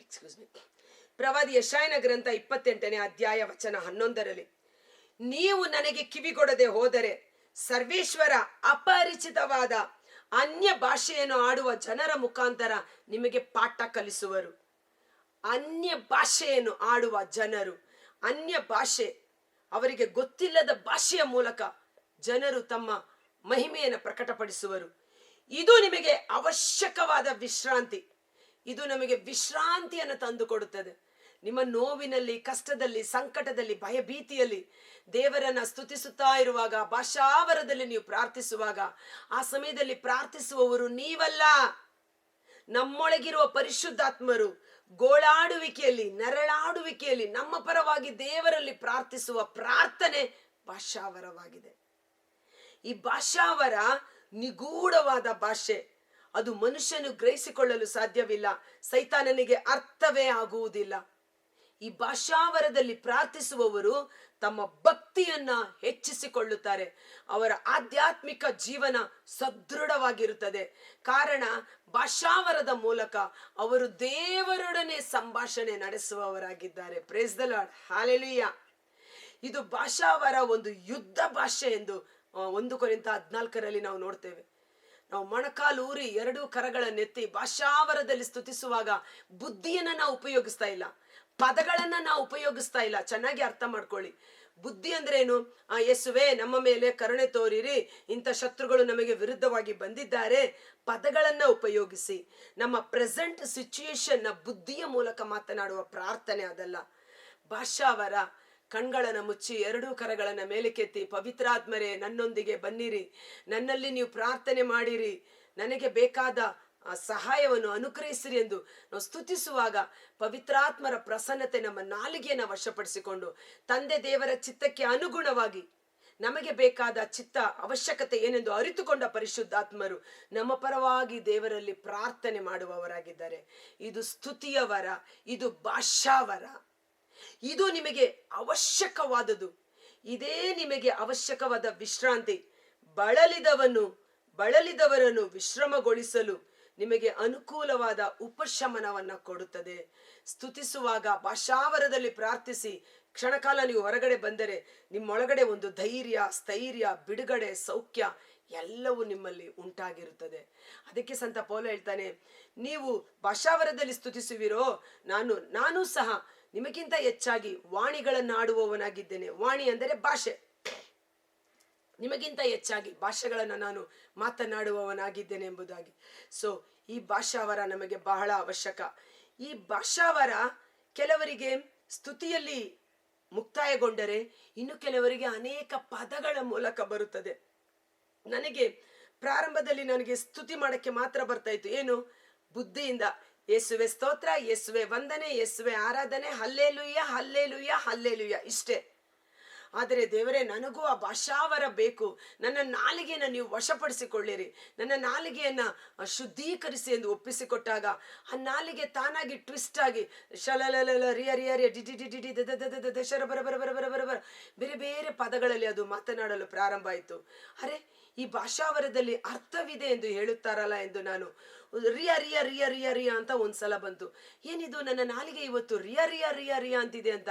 excuse me ಪ್ರವಾದಿ ಯಶಾಯನ ಗ್ರಂಥ ಇಪ್ಪತ್ತೆಂಟನೇ ಅಧ್ಯಾಯ ವಚನ ಹನ್ನೊಂದರಲ್ಲಿ, ನೀವು ನನಗೆ ಕಿವಿಗೊಡದೆ ಹೋದರೆ ಸರ್ವೇಶ್ವರ ಅಪರಿಚಿತವಾದ ಅನ್ಯ ಭಾಷೆಯನ್ನು ಆಡುವ ಜನರ ಮುಖಾಂತರ ನಿಮಗೆ ಪಾಠ ಕಲಿಸುವರು. ಅನ್ಯ ಭಾಷೆಯನ್ನು ಆಡುವ ಜನರು, ಅನ್ಯ ಭಾಷೆ ಅವರಿಗೆ ಗೊತ್ತಿಲ್ಲದ ಭಾಷೆಯ ಮೂಲಕ ಜನರು ತಮ್ಮ ಮಹಿಮೆಯನ್ನು ಪ್ರಕಟಪಡಿಸುವರು. ಇದು ನಿಮಗೆ ಅವಶ್ಯಕವಾದ ವಿಶ್ರಾಂತಿ. ಇದು ನಮಗೆ ವಿಶ್ರಾಂತಿಯನ್ನು ತಂದುಕೊಡುತ್ತದೆ. ನಿಮ್ಮ ನೋವಿನಲ್ಲಿ, ಕಷ್ಟದಲ್ಲಿ, ಸಂಕಟದಲ್ಲಿ, ಭಯಭೀತಿಯಲ್ಲಿ ದೇವರನ್ನ ಸ್ತುತಿಸುತ್ತಾ ಇರುವಾಗ, ಭಾಷಾವರದಲ್ಲಿ ನೀವು ಪ್ರಾರ್ಥಿಸುವಾಗ, ಆ ಸಮಯದಲ್ಲಿ ಪ್ರಾರ್ಥಿಸುವವರು ನೀವಲ್ಲ. ನಮ್ಮೊಳಗಿರುವ ಪರಿಶುದ್ಧಾತ್ಮರು ಗೋಳಾಡುವಿಕೆಯಲ್ಲಿ, ನರಳಾಡುವಿಕೆಯಲ್ಲಿ ನಮ್ಮ ಪರವಾಗಿ ದೇವರಲ್ಲಿ ಪ್ರಾರ್ಥಿಸುವ ಪ್ರಾರ್ಥನೆ ಭಾಷಾವರವಾಗಿದೆ. ಈ ಭಾಷಾವರ ನಿಗೂಢವಾದ ಭಾಷೆ. ಅದು ಮನುಷ್ಯನು ಗ್ರಹಿಸಿಕೊಳ್ಳಲು ಸಾಧ್ಯವಿಲ್ಲ. ಸೈತಾನನಿಗೆ ಅರ್ಥವೇ ಆಗುವುದಿಲ್ಲ. ಈ ಭಾಷಾವರದಲ್ಲಿ ಪ್ರಾರ್ಥಿಸುವವರು ತಮ್ಮ ಭಕ್ತಿಯನ್ನ ಹೆಚ್ಚಿಸಿಕೊಳ್ಳುತ್ತಾರೆ. ಅವರ ಆಧ್ಯಾತ್ಮಿಕ ಜೀವನ ಸದೃಢವಾಗಿರುತ್ತದೆ. ಕಾರಣ ಭಾಷಾವರದ ಮೂಲಕ ಅವರು ದೇವರೊಡನೆ ಸಂಭಾಷಣೆ ನಡೆಸುವವರಾಗಿದ್ದಾರೆ. ಪ್ರೇಸ್ ದ ಲಾರ್ಡ್ ಹಾಲೆಲುಯ್ಯ ಇದು ಭಾಷಾವರ ಒಂದು ಯುದ್ಧ ಭಾಷೆ ಎಂದು ಒಂದು ಕೊರಿಂತ ಹದ್ನಾಲ್ಕರಲ್ಲಿ ನಾವು ನೋಡ್ತೇವೆ. ನಾವು ಮೊಣಕಾಲು ಊರಿ ಎರಡೂ ಕರಗಳನ್ನೆತ್ತಿ ಭಾಷಾವರದಲ್ಲಿ ಸ್ತುತಿಸುವಾಗ ಬುದ್ಧಿಯನ್ನ ನಾವು ಉಪಯೋಗಿಸ್ತಾ ಇಲ್ಲ. ಪದಗಳನ್ನ ನಾವು ಉಪಯೋಗಿಸ್ತಾ ಇಲ್ಲ. ಚೆನ್ನಾಗಿ ಅರ್ಥ ಮಾಡ್ಕೊಳ್ಳಿ. ಬುದ್ಧಿ ಅಂದ್ರೆ ಏನು? ಆ, ಯೇಸುವೆ, ನಮ್ಮ ಮೇಲೆ ಕರುಣೆ ತೋರಿರಿ. ಇಂಥ ಶತ್ರುಗಳು ನಮಗೆ ವಿರುದ್ಧವಾಗಿ ಬಂದಿದ್ದಾರೆ. ಪದಗಳನ್ನ ಉಪಯೋಗಿಸಿ. ನಮ್ಮ ಪ್ರೆಸೆಂಟ್ ಸಿಚುಯೇಷನ್ನ ಬುದ್ಧಿಯ ಮೂಲಕ ಮಾತನಾಡುವ ಪ್ರಾರ್ಥನೆ ಅದಲ್ಲ. ಭಾಷಾವರ ಕಣ್ಗಳನ್ನ ಮುಚ್ಚಿ ಎರಡೂ ಕರಗಳನ್ನ ಮೇಲಕ್ಕೆತ್ತಿ ಪವಿತ್ರಾತ್ಮರೇ, ನನ್ನೊಂದಿಗೆ ಬನ್ನಿರಿ. ನನ್ನಲ್ಲಿ ನೀವು ಪ್ರಾರ್ಥನೆ ಮಾಡಿರಿ. ನನಗೆ ಬೇಕಾದ, ಆ, ಸಹಾಯವನ್ನು ಅನುಗ್ರಹಿಸಿರಿ ಎಂದು ನಾವು ಸ್ತುತಿಸುವಾಗ ಪವಿತ್ರಾತ್ಮರ ಪ್ರಸನ್ನತೆ ನಮ್ಮ ನಾಲಿಗೆಯನ್ನು ವಶಪಡಿಸಿಕೊಂಡು ತಂದೆ ದೇವರ ಚಿತ್ತಕ್ಕೆ ಅನುಗುಣವಾಗಿ ನಮಗೆ ಬೇಕಾದ ಚಿತ್ತ, ಅವಶ್ಯಕತೆ ಏನೆಂದು ಅರಿತುಕೊಂಡ ಪರಿಶುದ್ಧಾತ್ಮರು ನಮ್ಮ ಪರವಾಗಿ ದೇವರಲ್ಲಿ ಪ್ರಾರ್ಥನೆ ಮಾಡುವವರಾಗಿದ್ದಾರೆ. ಇದು ಸ್ತುತಿಯ ವರ, ಇದು ಭಾಷಾವರ ಇದು ನಿಮಗೆ ಅವಶ್ಯಕವಾದದು ಇದೇ ನಿಮಗೆ ಅವಶ್ಯಕವಾದ ವಿಶ್ರಾಂತಿ. ಬಳಲಿದವನು, ಬಳಲಿದವರನ್ನು ವಿಶ್ರಮಗೊಳಿಸಲು ನಿಮಗೆ ಅನುಕೂಲವಾದ ಉಪಶಮನವನ್ನು ಕೊಡುತ್ತದೆ. ಸ್ತುತಿಸುವಾಗ ಭಾಷಾವರದಲ್ಲಿ ಪ್ರಾರ್ಥಿಸಿ, ಕ್ಷಣಕಾಲ ನೀವು ಹೊರಗಡೆ ಬಂದರೆ ನಿಮ್ಮೊಳಗಡೆ ಒಂದು ಧೈರ್ಯ, ಸ್ಥೈರ್ಯ, ಬಿಡುಗಡೆ, ಸೌಖ್ಯ ಎಲ್ಲವೂ ನಿಮ್ಮಲ್ಲಿ ಉಂಟಾಗಿರುತ್ತದೆ. ಅದಕ್ಕೆ ಸಂತ ಪೌಲ ಹೇಳ್ತಾನೆ, ನೀವು ಭಾಷಾವರದಲ್ಲಿ ಸ್ತುತಿಸುವಿರೋ, ನಾನು ನಾನು ಸಹ ನಿಮಗಿಂತ ಹೆಚ್ಚಾಗಿ ವಾಣಿಗಳನ್ನು ಆಡುವವನಾಗಿದ್ದೇನೆ ವಾಣಿ ಅಂದರೆ ಭಾಷೆ. ನಿಮಗಿಂತ ಹೆಚ್ಚಾಗಿ ಭಾಷೆಗಳನ್ನು ನಾನು ಮಾತನಾಡುವವನಾಗಿದ್ದೇನೆ ಎಂಬುದಾಗಿ. ಸೊ ಈ ಭಾಷಾವರ ನಮಗೆ ಬಹಳ ಅವಶ್ಯಕ. ಈ ಭಾಷಾವರ ಕೆಲವರಿಗೆ ಸ್ತುತಿಯಲ್ಲಿ ಮುಕ್ತಾಯಗೊಂಡರೆ ಇನ್ನು ಕೆಲವರಿಗೆ ಅನೇಕ ಪದಗಳ ಮೂಲಕ ಬರುತ್ತದೆ. ನನಗೆ ಪ್ರಾರಂಭದಲ್ಲಿ ನನಗೆ ಸ್ತುತಿ ಮಾಡಕ್ಕೆ ಮಾತ್ರ ಬರ್ತಾ ಇತ್ತು. ಏನು? ಬುದ್ಧಿಯಿಂದ. ಯೇಸುವೆ ಸ್ತೋತ್ರ, ಯೇಸುವೆ ವಂದನೆ, ಯೇಸುವೆ ಆರಾಧನೆ ಹಲ್ಲೇಲುಯ್ಯ ಹಲ್ಲೇಲುಯ್ಯ ಹಲ್ಲೇಲುಯ್ಯ ಇಷ್ಟೇ. ಆದರೆ ದೇವರೇ, ನನಗೂ ಆ ಭಾಷಾವರ ಬೇಕು. ನನ್ನ ನಾಲಿಗೆಯನ್ನು ನೀವು ವಶಪಡಿಸಿಕೊಳ್ಳಿರಿ. ನನ್ನ ನಾಲಿಗೆಯನ್ನ ಶುದ್ಧೀಕರಿಸಿ ಎಂದು ಒಪ್ಪಿಸಿಕೊಟ್ಟಾಗ ಆ ನಾಲಿಗೆ ತಾನಾಗಿ ಟ್ವಿಸ್ಟ್ ಆಗಿ ಶಲಲಲ ರಿಯ ರಿಯ ರಿಯ, ಡಿ ಡಿ ಡಿ ಡಿ ದ ಬರ ಬರ ಬರ ಬರ ಬರ, ಬೇರೆ ಬೇರೆ ಪದಗಳಲ್ಲಿ ಅದು ಮಾತನಾಡಲು ಪ್ರಾರಂಭ ಆಯಿತು. ಅರೆ ಈ ಭಾಷಾವರದಲ್ಲಿ ಅರ್ಥವಿದೆ ಎಂದು ಹೇಳುತ್ತಾರಲ್ಲ ಎಂದು ನಾನು ರಿಯಾ ರಿಯಾ ರಿಯಾ ರಿಯಾ, ರಿಯ ಅಂತ ಒಂದ್ಸಲ ಬಂತು. ಏನಿದು ನನ್ನ ನಾಲಿಗೆ ಇವತ್ತು ರಿಯಾ ರಿಯಾ ರಿಯಾ, ರಿಯ ಅಂತಿದೆ ಅಂತ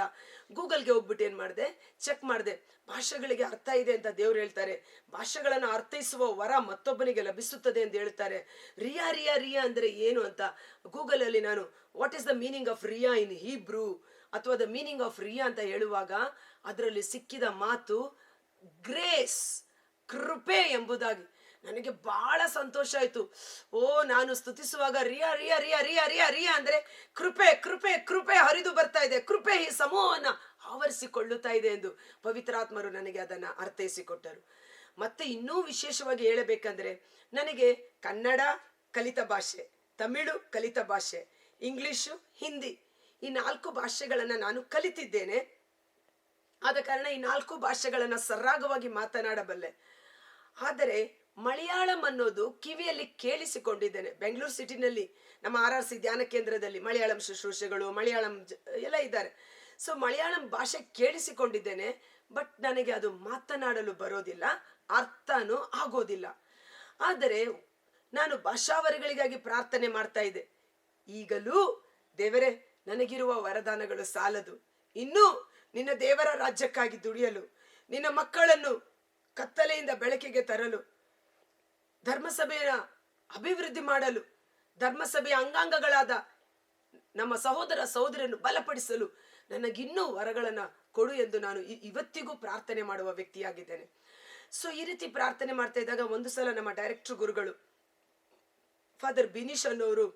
ಗೂಗಲ್ಗೆ ಹೋಗ್ಬಿಟ್ಟು ಏನು ಮಾಡಿದೆ? ಚೆಕ್ ಮಾಡಿದೆ. ಭಾಷೆಗಳಿಗೆ ಅರ್ಥ ಇದೆ ಅಂತ ದೇವ್ರು ಹೇಳ್ತಾರೆ. ಭಾಷೆಗಳನ್ನು ಅರ್ಥೈಸುವ ವರ ಮತ್ತೊಬ್ಬನಿಗೆ ಲಭಿಸುತ್ತದೆ ಅಂತ ಹೇಳ್ತಾರೆ. ರಿಯಾ ರಿಯಾ ರಿಯಾ ಅಂದರೆ ಏನು ಅಂತ ಗೂಗಲಲ್ಲಿ ನಾನು what is the meaning of ria in Hebrew ಅಥವಾ ದ ಮೀನಿಂಗ್ ಆಫ್ ರಿಯಾ ಅಂತ ಹೇಳುವಾಗ ಅದರಲ್ಲಿ ಸಿಕ್ಕಿದ ಮಾತು ಗ್ರೇಸ್ ಕೃಪೆ ಎಂಬುದಾಗಿ. ನನಗೆ ಬಹಳ ಸಂತೋಷ ಆಯ್ತು. ಓ, ನಾನು ಸ್ತುತಿಸುವಾಗ ರಿಯಾ ರಿಯಾ ರಿಯಾ ರಿಯಾ ರಿಯಾ ರಿಯಾ ಅಂದ್ರೆ ಕೃಪೆ ಕೃಪೆ ಕೃಪೆ ಹರಿದು ಬರ್ತಾ ಇದೆ. ಕೃಪೆ ಈ ಸಮೂಹವನ್ನ ಆವರಿಸಿಕೊಳ್ಳುತ್ತಾ ಇದೆ ಎಂದು ಪವಿತ್ರಾತ್ಮರು ನನಗೆ ಅದನ್ನ ಅರ್ಥೈಸಿಕೊಟ್ಟರು. ಮತ್ತೆ ಇನ್ನೂ ವಿಶೇಷವಾಗಿ ಹೇಳಬೇಕಂದ್ರೆ ನನಗೆ ಕನ್ನಡ ಕಲಿತ ಭಾಷೆ, ತಮಿಳು ಕಲಿತ ಭಾಷೆ ಇಂಗ್ಲಿಷು ಹಿಂದಿ ಈ ನಾಲ್ಕು ಭಾಷೆಗಳನ್ನು ನಾನು ಕಲಿತಿದ್ದೇನೆ. ಆದ ಕಾರಣ ಈ ನಾಲ್ಕು ಭಾಷೆಗಳನ್ನು ಸರಾಗವಾಗಿ ಮಾತನಾಡಬಲ್ಲೆ. ಆದರೆ ಮಲಯಾಳಂ ಅನ್ನೋದು ಕಿವಿಯಲ್ಲಿ ಕೇಳಿಸಿಕೊಂಡಿದ್ದೇನೆ. ಬೆಂಗಳೂರು ಸಿಟಿನಲ್ಲಿ, ನಮ್ಮ ಆರ್ ಆರ್ ಸಿ ಧ್ಯಾನ ಕೇಂದ್ರದಲ್ಲಿ ಮಲಯಾಳಂ ಶುಶ್ರೂಷೆಗಳು, ಮಲಯಾಳಂ ಎಲ್ಲ ಇದ್ದಾರೆ. ಸೊ ಮಲಯಾಳಂ ಭಾಷೆ ಕೇಳಿಸಿಕೊಂಡಿದ್ದೇನೆ ಬಟ್ ನನಗೆ ಅದು ಮಾತನಾಡಲು ಬರೋದಿಲ್ಲ, ಅರ್ಥನೂ ಆಗೋದಿಲ್ಲ. ಆದರೆ ನಾನು ಭಾಷಾವರಿಗಳಿಗಾಗಿ ಪ್ರಾರ್ಥನೆ ಮಾಡ್ತಾ ಇದ್ದೆ. ಈಗಲೂ ದೇವರೇ, ನನಗಿರುವ ವರದಾನಗಳು ಸಾಲದು. ಇನ್ನೂ ನಿನ್ನ ದೇವರ ರಾಜ್ಯಕ್ಕಾಗಿ ದುಡಿಯಲು, ನಿನ್ನ ಮಕ್ಕಳನ್ನು ಕತ್ತಲೆಯಿಂದ ಬೆಳಕಿಗೆ ತರಲು, ಧರ್ಮಸಭೆಯ ಅಭಿವೃದ್ಧಿ ಮಾಡಲು, ಧರ್ಮಸಭೆಯ ಅಂಗಾಂಗಗಳಾದ ನಮ್ಮ ಸಹೋದರ ಸಹೋದರನ್ನು ಬಲಪಡಿಸಲು ನನಗಿನ್ನೂ ವರಗಳನ್ನು ಕೊಡು ಎಂದು ನಾನು ಇವತ್ತಿಗೂ ಪ್ರಾರ್ಥನೆ ಮಾಡುವ ವ್ಯಕ್ತಿಯಾಗಿದ್ದೇನೆ. ಸೊ ಈ ರೀತಿ ಪ್ರಾರ್ಥನೆ ಮಾಡ್ತಾ ಇದ್ದಾಗ ಒಂದು ಸಲ ನಮ್ಮ ಡೈರೆಕ್ಟರ್ ಗುರುಗಳು ಫಾದರ್ ಬಿನೀಶ್ ಅನ್ನೋರು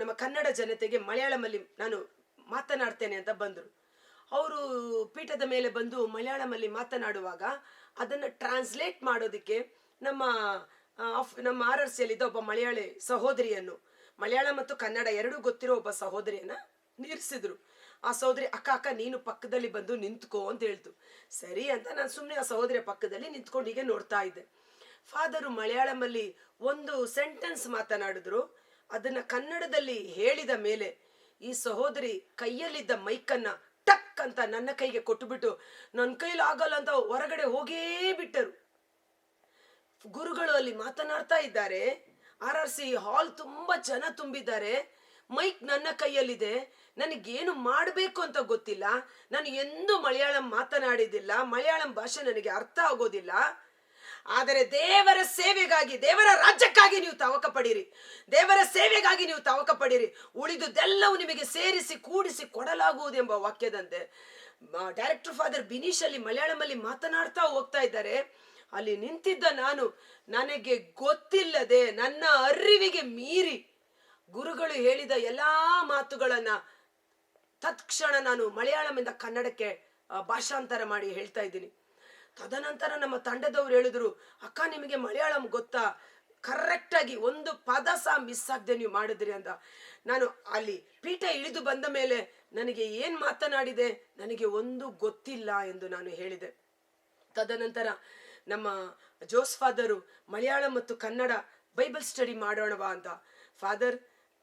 ನಮ್ಮ ಕನ್ನಡ ಜನತೆಗೆ ಮಲಯಾಳಮಲ್ಲಿ ನಾನು ಮಾತನಾಡ್ತೇನೆ ಅಂತ ಬಂದರು. ಅವರು ಪೀಠದ ಮೇಲೆ ಬಂದು ಮಲಯಾಳಮಲ್ಲಿ ಮಾತನಾಡುವಾಗ ಅದನ್ನು ಟ್ರಾನ್ಸ್ಲೇಟ್ ಮಾಡೋದಕ್ಕೆ ನಮ್ಮ ಆಫ್- ನಮ್ಮ ಆರ್ ಆರ್ ಸಿಯಲ್ಲಿದ್ದ ಒಬ್ಬ ಮಲಯಾಳಿ ಸಹೋದರಿಯನ್ನು, ಮಲಯಾಳ ಮತ್ತು ಕನ್ನಡ ಎರಡೂ ಗೊತ್ತಿರೋ ಒಬ್ಬ ಸಹೋದರಿಯನ್ನ ನಿಲ್ಲಿಸಿದ್ರು ಆ ಸಹೋದರಿ, ಅಕ್ಕ ಅಕ್ಕ, ನೀನು ಪಕ್ಕದಲ್ಲಿ ಬಂದು ನಿಂತ್ಕೋ ಅಂತ ಹೇಳ್ತು. ಸರಿ ಅಂತ ನಾನು ಸುಮ್ಮನೆ ಆ ಸಹೋದರಿಯ ಪಕ್ಕದಲ್ಲಿ ನಿಂತ್ಕೊಂಡು ಹೀಗೆ ನೋಡ್ತಾ ಇದ್ದೆ. ಫಾದರು ಮಲಯಾಳಮಲ್ಲಿ ಒಂದು ಸೆಂಟೆನ್ಸ್ ಮಾತನಾಡಿದ್ರು. ಅದನ್ನ ಕನ್ನಡದಲ್ಲಿ ಹೇಳಿದ ಮೇಲೆ ಈ ಸಹೋದರಿ ಕೈಯಲ್ಲಿದ್ದ ಮೈಕನ್ನ ಟಕ್ ಅಂತ ನನ್ನ ಕೈಗೆ ಕೊಟ್ಟುಬಿಟ್ಟು ನನ್ನ ಕೈಲಿ ಆಗಲ್ಲ ಅಂತ ಹೊರಗಡೆ ಹೋಗೇ ಬಿಟ್ಟರು. ಗುರುಗಳು ಅಲ್ಲಿ ಮಾತನಾಡ್ತಾ ಇದ್ದಾರೆ. ಆರ್ ಆರ್ ಸಿ ಹಾಲ್ ತುಂಬಾ ಜನ ತುಂಬಿದ್ದಾರೆ. ಮೈಕ್ ನನ್ನ ಕೈಯಲ್ಲಿದೆ. ನನಗೇನು ಮಾಡಬೇಕು ಅಂತ ಗೊತ್ತಿಲ್ಲ. ನಾನು ಎಂದೂ ಮಲಯಾಳಂ ಮಾತನಾಡಿದಿಲ್ಲ. ಮಲಯಾಳಂ ಭಾಷೆ ನನಗೆ ಅರ್ಥ ಆಗೋದಿಲ್ಲ. ಆದರೆ ದೇವರ ಸೇವೆಗಾಗಿ, ದೇವರ ರಾಜ್ಯಕ್ಕಾಗಿ ನೀವು ತವಕ ಪಡಿರಿ. ದೇವರ ಸೇವೆಗಾಗಿ ನೀವು ತವಕ ಪಡಿರಿ. ಉಳಿದುದೆಲ್ಲವೂ ನಿಮಗೆ ಸೇರಿಸಿ, ಕೂಡಿಸಿ ಕೊಡಲಾಗುವುದು ಎಂಬ ವಾಕ್ಯದಂತೆ ಡೈರೆಕ್ಟರ್ ಫಾದರ್ ಬಿನೀಶ್ ಅಲ್ಲಿ ಮಲಯಾಳಮಲ್ಲಿ ಮಾತನಾಡ್ತಾ ಹೋಗ್ತಾ ಇದ್ದಾರೆ. ಅಲ್ಲಿ ನಿಂತಿದ್ದ ನಾನು, ನನಗೆ ಗೊತ್ತಿಲ್ಲದೆ, ನನ್ನ ಅರಿವಿಗೆ ಮೀರಿ ಗುರುಗಳು ಹೇಳಿದ ಎಲ್ಲಾ ಮಾತುಗಳನ್ನ ತತ್ಕ್ಷಣ ನಾನು ಮಲಯಾಳಮಿಂದ ಕನ್ನಡಕ್ಕೆ ಭಾಷಾಂತರ ಮಾಡಿ ಹೇಳ್ತಾ ಇದ್ದೀನಿ. ತದನಂತರ ನಮ್ಮ ತಂಡದವ್ರು ಹೇಳಿದ್ರು, ಅಕ್ಕ, ನಿಮಗೆ ಮಲಯಾಳಂ ಗೊತ್ತಾ? ಕರೆಕ್ಟಾಗಿ ಒಂದು ಪದ ಸಹ ಮಿಸ್ ಆಗದೆ ನೀವು ಮಾಡಿದ್ರಿ ಅಂತ. ನಾನು ಅಲ್ಲಿ ಪೀಠ ಇಳಿದು ಬಂದ ಮೇಲೆ ನನಗೆ ಏನು ಮಾತನಾಡಿದೆ? ನನಗೆ ಒಂದು ಗೊತ್ತಿಲ್ಲ ಎಂದು ನಾನು ಹೇಳಿದೆ. ತದನಂತರ ನಮ್ಮ ಜೋಸ್ ಫಾದರು, ಮಲಯಾಳಂ ಮತ್ತು ಕನ್ನಡ ಬೈಬಲ್ ಸ್ಟಡಿ ಮಾಡೋಣವಾ ಅಂತ. ಫಾದರ್,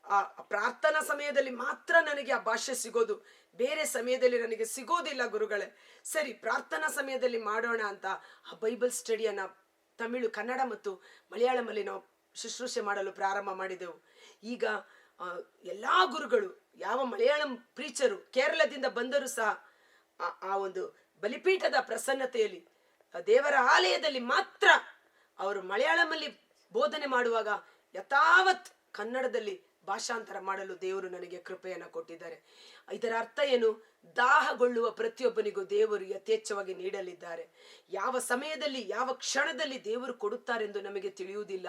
ಆ ಪ್ರಾರ್ಥನಾ ಸಮಯದಲ್ಲಿ ಮಾತ್ರ ನನಗೆ ಆ ಭಾಷೆ ಸಿಗೋದು. ಬೇರೆ ಸಮಯದಲ್ಲಿ ನನಗೆ ಸಿಗೋದಿಲ್ಲ ಗುರುಗಳೇ. ಸರಿ, ಪ್ರಾರ್ಥನಾ ಸಮಯದಲ್ಲಿ ಮಾಡೋಣ ಅಂತ ಆ ಬೈಬಲ್ ಸ್ಟಡಿಯನ್ನ ತಮಿಳು, ಕನ್ನಡ ಮತ್ತು ಮಲಯಾಳಮಲ್ಲಿ ನಾವು ಶುಶ್ರೂಷೆ ಮಾಡಲು ಪ್ರಾರಂಭ ಮಾಡಿದೆವು. ಈಗ ಎಲ್ಲ ಗುರುಗಳು, ಯಾವ ಮಲಯಾಳಂ ಪ್ರೀಚರು, ಕೇರಳದಿಂದ ಬಂದರೂ ಸಹ ಆ- ಒಂದು ಬಲಿಪೀಠದ ಪ್ರಸನ್ನತೆಯಲ್ಲಿ ದೇವರ ಆಲಯದಲ್ಲಿ ಮಾತ್ರ ಅವರು ಮಲಯಾಳಮಲ್ಲಿ ಬೋಧನೆ ಮಾಡುವಾಗ ಯಥಾವತ್ ಕನ್ನಡದಲ್ಲಿ ಭಾಷಾಂತರ ಮಾಡಲು ದೇವರು ನನಗೆ ಕೃಪೆಯನ್ನು ಕೊಟ್ಟಿದ್ದಾರೆ. ಇದರ ಅರ್ಥ ಏನು? ದಾಹಗೊಳ್ಳುವ ಪ್ರತಿಯೊಬ್ಬನಿಗೂ ದೇವರು ಯಥೇಚ್ಛವಾಗಿ ನೀಡಲಿದ್ದಾರೆ. ಯಾವ ಸಮಯದಲ್ಲಿ, ಯಾವ ಕ್ಷಣದಲ್ಲಿ ದೇವರು ಕೊಡುತ್ತಾರೆಂದು ನಮಗೆ ತಿಳಿಯುವುದಿಲ್ಲ.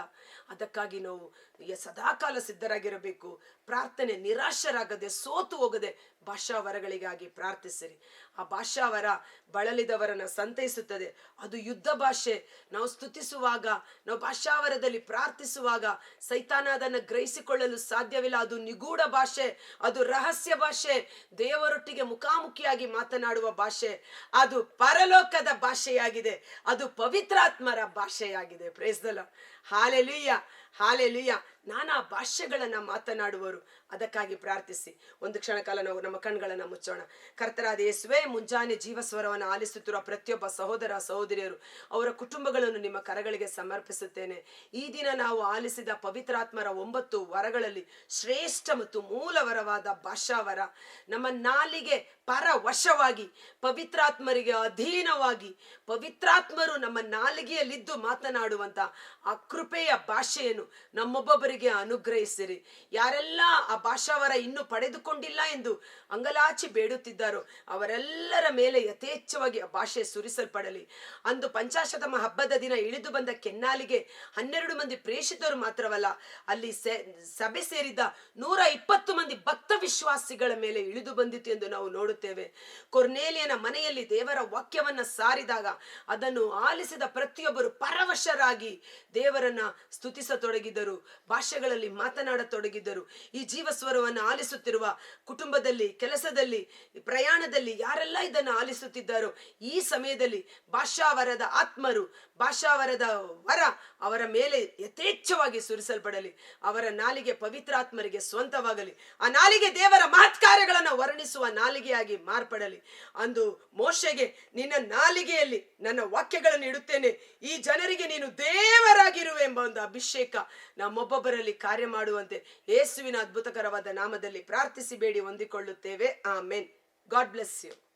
ಅದಕ್ಕಾಗಿ ನಾವು ಸದಾಕಾಲ ಸಿದ್ಧರಾಗಿರಬೇಕು. ಪ್ರಾರ್ಥನೆ ನಿರಾಶರಾಗದೆ, ಸೋತು ಹೋಗದೆ ಭಾಷಾವರಗಳಿಗಾಗಿ ಪ್ರಾರ್ಥಿಸಿರಿ. ಆ ಭಾಷಾವರ ಬಳಲಿದವರನ್ನ ಸಂತೈಸುತ್ತದೆ. ಅದು ಯುದ್ಧ ಭಾಷೆ. ನಾವು ಸ್ತುತಿಸುವಾಗ, ನಾವು ಭಾಷಾವರದಲ್ಲಿ ಪ್ರಾರ್ಥಿಸುವಾಗ ಸೈತಾನ ಅದನ್ನು ಗ್ರಹಿಸಿಕೊಳ್ಳಲು ಸಾಧ್ಯವಿಲ್ಲ. ಅದು ನಿಗೂಢ ಭಾಷೆ. ಅದು ರಹಸ್ಯ ಭಾಷೆ. ದೇವರೊಟ್ಟಿಗೆ ಮುಖಾಮುಖಿಯಾಗಿ ಮಾತನಾಡುವ ಭಾಷೆ ಅದು ಪರಲೋಕದ ಭಾಷೆಯಾಗಿದೆ ಅದು ಪವಿತ್ರಾತ್ಮರ ಭಾಷೆಯಾಗಿದೆ. ಪ್ರೇಸ್ದಲ ಹಾಲೆಲುಯ್ಯ ಹಾಲೆಲುಯ್ಯ ನಾನಾ ಭಾಷೆಗಳನ್ನ ಮಾತನಾಡುವರು. ಅದಕ್ಕಾಗಿ ಪ್ರಾರ್ಥಿಸಿ. ಒಂದು ಕ್ಷಣ ಕಾಲ ನಾವು ನಮ್ಮ ಕಣ್ಗಳನ್ನು ಮುಚ್ಚೋಣ. ಕರ್ತರಾದ ಯೇಸುವೆ, ಮುಂಜಾನೆ ಜೀವಸ್ವರವನ್ನು ಆಲಿಸುತ್ತಿರುವ ಪ್ರತಿಯೊಬ್ಬ ಸಹೋದರ ಸಹೋದರಿಯರು, ಅವರ ಕುಟುಂಬಗಳನ್ನು ನಿಮ್ಮ ಕರಗಳಿಗೆ ಸಮರ್ಪಿಸುತ್ತೇನೆ. ಈ ದಿನ ನಾವು ಆಲಿಸಿದ ಪವಿತ್ರಾತ್ಮರ ಒಂಬತ್ತು ವರಗಳಲ್ಲಿ ಶ್ರೇಷ್ಠ ಮತ್ತು ಮೂಲವರವಾದ ಭಾಷಾವರ ನಮ್ಮ ನಾಲಿಗೆ ಪರವಶವಾಗಿ, ಪವಿತ್ರಾತ್ಮರಿಗೆ ಅಧೀನವಾಗಿ, ಪವಿತ್ರಾತ್ಮರು ನಮ್ಮ ನಾಲಿಗೆಯಲ್ಲಿದ್ದು ಮಾತನಾಡುವಂತ ಆ ಕೃಪೆಯ ಭಾಷೆಯನ್ನು ನಮ್ಮೊಬ್ಬೊಬ್ಬರಿಗೆ ಅನುಗ್ರಹಿಸಿರಿ. ಯಾರೆಲ್ಲ ಆ ಭಾಷಾವರ ಇನ್ನೂ ಪಡೆದುಕೊಂಡಿಲ್ಲ ಎಂದು ಅಂಗಲಾಚಿ ಬೇಡುತ್ತಿದ್ದಾರೋ, ಅವರೆಲ್ಲರ ಮೇಲೆ ಯಥೇಚ್ಛವಾಗಿ ಆ ಭಾಷೆ ಸುರಿಸಲ್ಪಡಲಿ. ಅಂದು ಪಂಚಾಶತಮ ಹಬ್ಬದ ದಿನ ಇಳಿದು ಬಂದ ಕೆನ್ನಾಲಿಗೆ ಹನ್ನೆರಡು ಮಂದಿ ಪ್ರೇಷಿತರು ಮಾತ್ರವಲ್ಲ, ಅಲ್ಲಿ ಸಭೆ ಸೇರಿದ ನೂರ ಇಪ್ಪತ್ತು ಮಂದಿ ಭಕ್ತ ವಿಶ್ವಾಸಿಗಳ ಮೇಲೆ ಇಳಿದು ಬಂದಿತ್ತು ಎಂದು ನಾವು ನೋಡುತ್ತೇವೆ. ಕೊರ್ನೇಲಿಯನ ಮನೆಯಲ್ಲಿ ದೇವರ ವಾಕ್ಯವನ್ನ ಸಾರಿದಾಗ ಅದನ್ನು ಆಲಿಸಿದ ಪ್ರತಿಯೊಬ್ಬರು ಪರವಶರಾಗಿ ದೇವರನ್ನ ಸ್ತುತಿಸತೊಡಗಿದರು. ಭಾಷೆಗಳಲ್ಲಿ ಮಾತನಾಡತೊಡಗಿದ್ದರು ಈ ಜೀವಸ್ವರವನ್ನು ಆಲಿಸುತ್ತಿರುವ ಕುಟುಂಬದಲ್ಲಿ, ಕೆಲಸದಲ್ಲಿ, ಪ್ರಯಾಣದಲ್ಲಿ ಯಾರೆಲ್ಲ ಇದನ್ನು ಆಲಿಸುತ್ತಿದ್ದಾರೋ, ಈ ಸಮಯದಲ್ಲಿ ಭಾಷಾವರದ ಆತ್ಮರು, ಭಾಷಾವರದ ವರ ಅವರ ಮೇಲೆ ಯಥೇಚ್ಛವಾಗಿ ಸುರಿಸಲ್ಪಡಲಿ. ಅವರ ನಾಲಿಗೆ ಪವಿತ್ರಾತ್ಮರಿಗೆ ಸ್ವಂತವಾಗಲಿ. ಆ ನಾಲಿಗೆ ದೇವರ ಮಹತ್ಕಾರ್ಯಗಳನ್ನು ವರ್ಣಿಸುವ ನಾಲಿಗೆಯಾಗಿ ಮಾರ್ಪಡಲಿ. ಅಂದು ಮೋಶೆಗೆ, ನಿನ್ನ ನಾಲಿಗೆಯಲ್ಲಿ ನನ್ನ ವಾಕ್ಯಗಳನ್ನು ಇಡುತ್ತೇನೆ. ಈ ಜನರಿಗೆ ನೀನು ದೇವರಾಗಿರುವೆ ಎಂಬ ಒಂದು ಅಭಿಷೇಕ ನಮ್ಮೊಬ್ಬೊಬ್ಬರಲ್ಲಿ ಕಾರ್ಯ ಮಾಡುವಂತೆ ಯೇಸುವಿನ ಅದ್ಭುತಕರವಾದ ನಾಮದಲ್ಲಿ ಪ್ರಾರ್ಥಿಸಿ ಬೇಡಿ ಹೊಂದಿಕೊಳ್ಳುತ್ತೇವೆ. ಆಮೇನ್. God bless you.